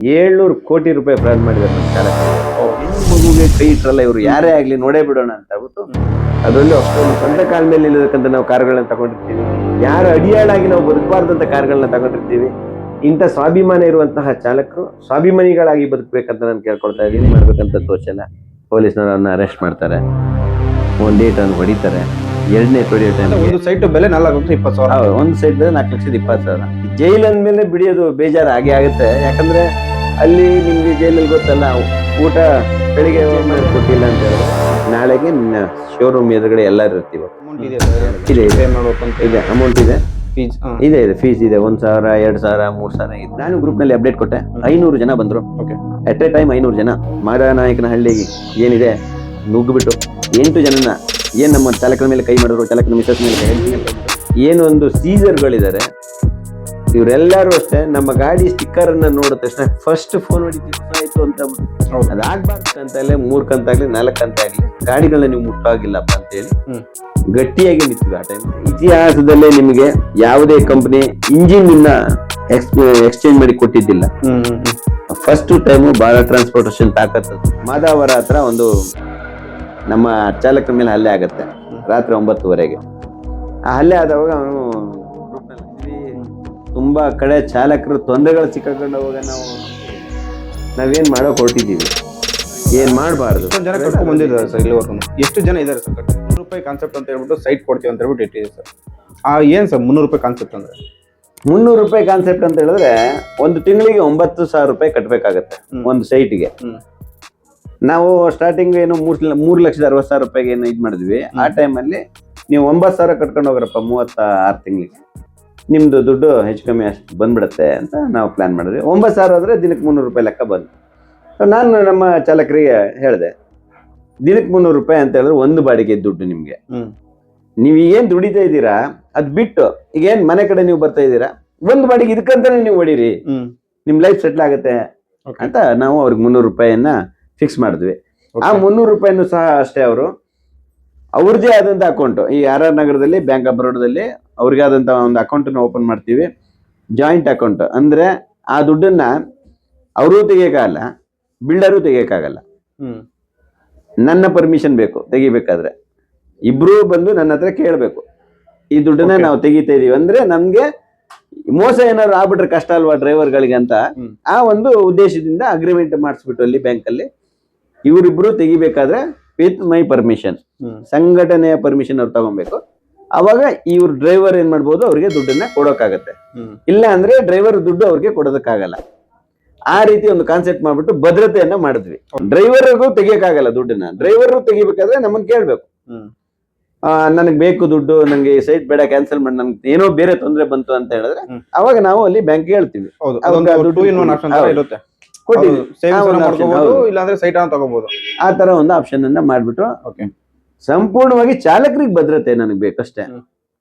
ಏಳ್ನೂರು ಕೋಟಿ ರೂಪಾಯಿ ಫ್ರಾಡ್ ಮಾಡಿದ್ದಾರೆ ನಮ್ಮ ಚಾಲಕ ಹೆಣ್ಣು ಮಗುಗೆ ಕೈ ಇಟ್ರಲ್ಲ ಇವರು ಯಾರೇ ಆಗಲಿ ನೋಡೇ ಬಿಡೋಣ ಅಂತ ಹೇಳ್ಬಿಟ್ಟು ಅದರಲ್ಲೂ ಅಷ್ಟೊಂದು ಸ್ವಂತ ಕಾಲ ಮೇಲೆ ನಿಲ್ಲಬೇಕಂತ ನಾವು ಕಾರ್ಗಳನ್ನ ತಗೊಂಡಿರ್ತೀವಿ. ಯಾರು ಅಡಿಯಾಳಾಗಿ ನಾವು ಬದುಕಬಾರ್ದಂಥ ಕಾರ್ಗಳನ್ನ ತಗೊಂಡಿರ್ತೀವಿ. ಇಂಥ ಸ್ವಾಭಿಮಾನ ಇರುವಂತಹ ಚಾಲಕರು ಸ್ವಾಭಿಮಾನಿಗಳಾಗಿ ಬದುಕಬೇಕಂತ ನಾನು ಕೇಳ್ಕೊಳ್ತಾ ಇದ್ದೀನಿ. ಮಾಡ್ಬೇಕಂತ ತೋಚಲ್ಲ ಪೊಲೀಸ್ನವ್ರು ಅವ್ರನ್ನ ಅರೆಸ್ಟ್ ಮಾಡ್ತಾರೆ. ಒಂದು ಅನ್ನು ಹೊಡಿತಾರೆ. ಎರಡನೇ ಹೊಡಿಯೋ ಟೈಮ್ ಒಂದು ಸೈಟ್ ಬೆಲೆ ನಾಲ್ಕು ಲಕ್ಷ ಇಪ್ಪತ್ತು ಸಾವಿರ. ಒಂದು ಒಂದು ಬೆಲೆ ನಾಲ್ಕು ಲಕ್ಷದ ಇಪ್ಪತ್ತು ಸಾವಿರ. ಜೈಲ್ ಅಂದಮೇಲೆ ಬಿಡಿಯೋದು ಬೇಜಾರು ಹಾಗೆ ಆಗುತ್ತೆ. ಯಾಕಂದ್ರೆ ಅಲ್ಲಿ ನಿಮ್ಗೆ ಜೈಲಲ್ಲಿ ಗೊತ್ತಲ್ಲ ಊಟ ಬೆಳಿಗ್ಗೆ ಕೊಟ್ಟಿಲ್ಲ ಅಂತ ಹೇಳಿದ್ರೆ. ನಾಳೆಗೆ ಶೋರೂಮ್ ಎದುರುಗಡೆ ಎಲ್ಲರೂ ಇರ್ತೀವಿ. ಇದೆ ಅಮೌಂಟ್ ಇದೆ ಫೀಸ್ ಇದೆ ಇದೆ. ಫೀಸ್ ಇದೆ ಒಂದ್ ಸಾವಿರ ಎರಡ್ ಸಾವಿರ ಮೂರ್ ಸಾವಿರ ಇದೆ. ನಾನು ಗ್ರೂಪ್ನಲ್ಲಿ ಅಪ್ಡೇಟ್ ಕೊಟ್ಟೆ. ಐನೂರು ಜನ ಬಂದ್ರು. ಅಟ್ ಎ ಟೈಮ್ ಐನೂರು ಜನ. ಮಾರನಾಯಕನಹಳ್ಳಿಗೆ ಏನಿದೆ? ನುಗ್ಗಿಬಿಟ್ಟು ಎಂಟು ಜನನ ಏನ್ ನಮ್ಮ ಚಾಲಕನ ಮೇಲೆ ಕೈ ಮಾಡಿದ್ರು? ಚಾಲಕನ ಮಿಸಸ್ ಮೇಲೆ ಏನೊಂದು ಸೀಸರ್ಗಳಿದ್ದಾರೆ ಇವರೆಲ್ಲರೂ ಅಷ್ಟೇ ನಮ್ಮ ಗಾಡಿ ಸ್ಟಿಕ್ಕರ್ ಅನ್ನ ನೋಡಿದ ತಕ್ಷಣ ಫಸ್ಟ್ ಫೋನ್ ಹೊಡಿತೀವಿ. ಆಯ್ತು ಅಂತ ಅದಾಗಬಾರ್ದು ಅಂತಲೇ ಮೂರ್ ಕಂತಾಗ್ಲಿ ನಾಲ್ಕು ಕಂತಾಗ್ಲಿ ಗಾಡಿಗಳನ್ನ ನೀವು ಮುಟ್ಟಾಗಿಲ್ಲಪ್ಪ ಅಂತ ಹೇಳಿ ಗಟ್ಟಿಯಾಗಿ ನಿಂತಿದ್ವಿ ಆ ಟೈಮ್ ಇತಿಹಾಸದಲ್ಲೇ ನಿಮಗೆ ಯಾವುದೇ ಕಂಪನಿ ಇಂಜಿನ್ ಇನ್ನ ಎಕ್ಸ್ಚೇಂಜ್ ಮಾಡಿ ಕೊಟ್ಟಿದ್ದಿಲ್ಲ. ಫಸ್ಟ್ ಟೈಮು ಭಾರತ್ ಟ್ರಾನ್ಸ್ಪೋರ್ಟೇಷನ್ ತಾಕತ್ ಮಾದಾವರ ಹತ್ರ ಒಂದು ನಮ್ಮ ಚಾಲಕರ ಮೇಲೆ ಹಲ್ಲೆ ಆಗತ್ತೆ ರಾತ್ರಿ ಒಂಬತ್ತುವರೆಗೆ. ಆ ಹಲ್ಲೆ ಆದವಾಗ ಅವನು ತುಂಬಾ ಕಡೆ ಚಾಲಕರು ತೊಂದರೆಗಳು ಸಿಕ್ಕಾಕೊಂಡು ಹೋಗ ನಾವು ನಾವೇನ್ ಮಾಡೋ ಹೊರಟಿದ್ದೀವಿ. ಏನ್ ಮಾಡಬಾರ್ದು? ಎಷ್ಟೊಂದು ಜನ ಬಂದಿದ್ದಾರೆ ಸರ್ ಇಲ್ಲಿವರೆಗೂ ಎಷ್ಟು ಜನ ಇದ್ದಾರೆ ಸರ್ ಮುನ್ನೂರು ರೂಪಾಯಿ ಕಾನ್ಸೆಪ್ಟ್ ಅಂತ ಹೇಳ್ಬಿಟ್ಟು ಸೈಟ್ ಕೊಡ್ತೀವಿ ಅಂತ ಹೇಳ್ಬಿಟ್ಟು ಸರ್. ಆ ಏನ್ ಸರ್ ಮುನ್ನೂರು ರೂಪಾಯಿ ಕಾನ್ಸೆಪ್ಟ್ ಅಂದ್ರೆ? ಮುನ್ನೂರು ರೂಪಾಯಿ ಕಾನ್ಸೆಪ್ಟ್ ಅಂತ ಹೇಳಿದ್ರೆ ಒಂದು ತಿಂಗಳಿಗೆ ಒಂಬತ್ತು ಸಾವಿರ ರೂಪಾಯಿ ಕಟ್ಟಬೇಕಾಗತ್ತೆ ಒಂದು ಸೈಟ್ಗೆ ನಾವು ಸ್ಟಾರ್ಟಿಂಗ್ ಏನು ಮೂರ್ ಮೂರು ಲಕ್ಷದ ಅರವತ್ತು ಸಾವಿರ ರೂಪಾಯಿಗೆ ಏನು ಇದು ಮಾಡಿದ್ವಿ. ಆ ಟೈಮಲ್ಲಿ ನೀವು ಒಂಬತ್ತು ಸಾವಿರ ಕಟ್ಕೊಂಡು ಹೋಗ್ರಪ್ಪ ಮೂವತ್ತ ಆರು ತಿಂಗಳಿಗೆ. ನಿಮ್ದು ದುಡ್ಡು ಹೆಚ್ಚು ಕಮ್ಮಿ ಅಷ್ಟು ಬಂದ್ಬಿಡುತ್ತೆ ಅಂತ ನಾವು ಪ್ಲಾನ್ ಮಾಡಿದ್ವಿ. ಒಂಬತ್ತು ಸಾವಿರ ಆದರೆ ದಿನಕ್ಕೆ ಮುನ್ನೂರು ರೂಪಾಯಿ ಲೆಕ್ಕ ಬಂತು. ಸೊ ನಾನು ನಮ್ಮ ಚಾಲಕರಿಗೆ ಹೇಳಿದೆ ದಿನಕ್ಕೆ ಮುನ್ನೂರು ರೂಪಾಯಿ ಅಂತ ಹೇಳಿದ್ರೆ ಒಂದು ಬಾಡಿಗೆ ದುಡ್ಡು ನಿಮಗೆ. ನೀವು ಏನು ದುಡಿತಾ ಇದ್ದೀರಾ? ಅದು ಬಿಟ್ಟು ಈಗ ಏನು ಮನೆ ಕಡೆ ನೀವು ಬರ್ತಾ ಇದ್ದೀರಾ? ಒಂದು ಬಾಡಿಗೆ ಇದಕ್ಕಂತಾನೆ ನೀವು ಹೊಡೀರಿ ನಿಮ್ಮ ಲೈಫ್ ಸೆಟ್ಲ್ ಆಗುತ್ತೆ ಅಂತ ನಾವು ಅವ್ರಿಗೆ ಮುನ್ನೂರು ರೂಪಾಯಿಯನ್ನ ಫಿಕ್ಸ್ ಮಾಡಿದ್ವಿ. ಆ. ಮುನ್ನೂರು ರೂಪಾಯಿನೂ ಸಹ ಅಷ್ಟೇ ಅವರು. ಅವ್ರದ್ದೇ ಆದಂಥ ಅಕೌಂಟ್ ಈ ಆರ್ ಆರ್ ನಗರದಲ್ಲಿ ಬ್ಯಾಂಕ್ ಆಫ್ ಬರೋಡದಲ್ಲಿ ಅವ್ರಿಗೆ ಆದಂಥ ಒಂದು ಅಕೌಂಟನ್ನು ಓಪನ್ ಮಾಡ್ತೀವಿ. ಜಾಯಿಂಟ್ ಅಕೌಂಟ್ ಅಂದ್ರೆ ಆ ದುಡ್ಡನ್ನ ಅವರು ತೆಗಿಯೋಕ್ಕಾಗಲ್ಲ ಬಿಲ್ಡರು ತೆಗಿಯೋಕ್ಕಾಗಲ್ಲ. ಹ್ಮ್. ನನ್ನ ಪರ್ಮಿಷನ್ ಬೇಕು ತೆಗಿಬೇಕಾದ್ರೆ. ಇಬ್ರು ಬಂದು ನನ್ನ ಹತ್ರ ಕೇಳಬೇಕು. ಈ ದುಡ್ಡನ್ನ ನಾವು ತೆಗಿತಾ ಇದೀವಿ. ಅಂದ್ರೆ ನಮ್ಗೆ ಮೋಸ ಏನಾದ್ರು ಆಗ್ಬಿಟ್ರೆ ಕಷ್ಟ ಅಲ್ವಾ ಡ್ರೈವರ್ಗಳಿಗೆ ಅಂತ? ಆ ಒಂದು ಉದ್ದೇಶದಿಂದ ಅಗ್ರಿಮೆಂಟ್ ಮಾಡಿಸ್ಬಿಟ್ಟು ಅಲ್ಲಿ ಬ್ಯಾಂಕಲ್ಲಿ ಇವರಿಬ್ರು ತೆಗಿಬೇಕಾದ್ರೆ ವಿತ್ ಮೈ ಪರ್ಮಿಷನ್ ಸಂಘಟನೆಯ ಪರ್ಮಿಷನ್ ಅವ್ರು ತಗೊಬೇಕು. ಅವಾಗ ಇವ್ರ ಡ್ರೈವರ್ ಏನ್ ಮಾಡ್ಬೋದು ಅವ್ರಿಗೆ ದುಡ್ಡನ್ನ ಕೊಡೋಕ್ಕಾಗತ್ತೆ. ಇಲ್ಲ ಅಂದ್ರೆ ಡ್ರೈವರ್ ದುಡ್ಡು ಅವ್ರಿಗೆ ಕೊಡೋದಕ್ಕಾಗಲ್ಲ. ಆ ರೀತಿ ಒಂದು ಕಾನ್ಸೆಪ್ಟ್ ಮಾಡ್ಬಿಟ್ಟು ಭದ್ರತೆಯನ್ನ ಮಾಡಿದ್ವಿ. ಡ್ರೈವರ್ಗೂ ತೆಗಿಯಕ್ಕಾಗಲ್ಲ ದುಡ್ಡನ್ನ. ಡ್ರೈವರ್ ತೆಗಿಬೇಕಾದ್ರೆ ನಮ್ಮನ್ನ ಕೇಳ್ಬೇಕು. ನನಗ್ ನನಗೆ ಬೇಕು ದುಡ್ಡು ನನಗೆ ಸೈಟ್ ಬೇಡ ಕ್ಯಾನ್ಸಲ್ ಮಾಡಿ ನಮ್ಗೆ ಏನೋ ಬೇರೆ ತೊಂದರೆ ಬಂತು ಅಂತ ಹೇಳಿದ್ರೆ ಅವಾಗ ನಾವು ಅಲ್ಲಿ ಬ್ಯಾಂಕ್ ಹೇಳ್ತೀವಿ. ಇಲ್ಲಾಂದ್ರೆ ಸೈಟ್ ಅನ್ನ ತಗೋಬಹುದು ಆ ತರ ಒಂದು ಆಪ್ಷನ್ ಅನ್ನ ಮಾಡ್ಬಿಟ್ಟು ಓಕೆ ಸಂಪೂರ್ಣವಾಗಿ ಚಾಲಕರಿಗೆ ಭದ್ರತೆ ನನಗೆ ಬೇಕಷ್ಟೇ.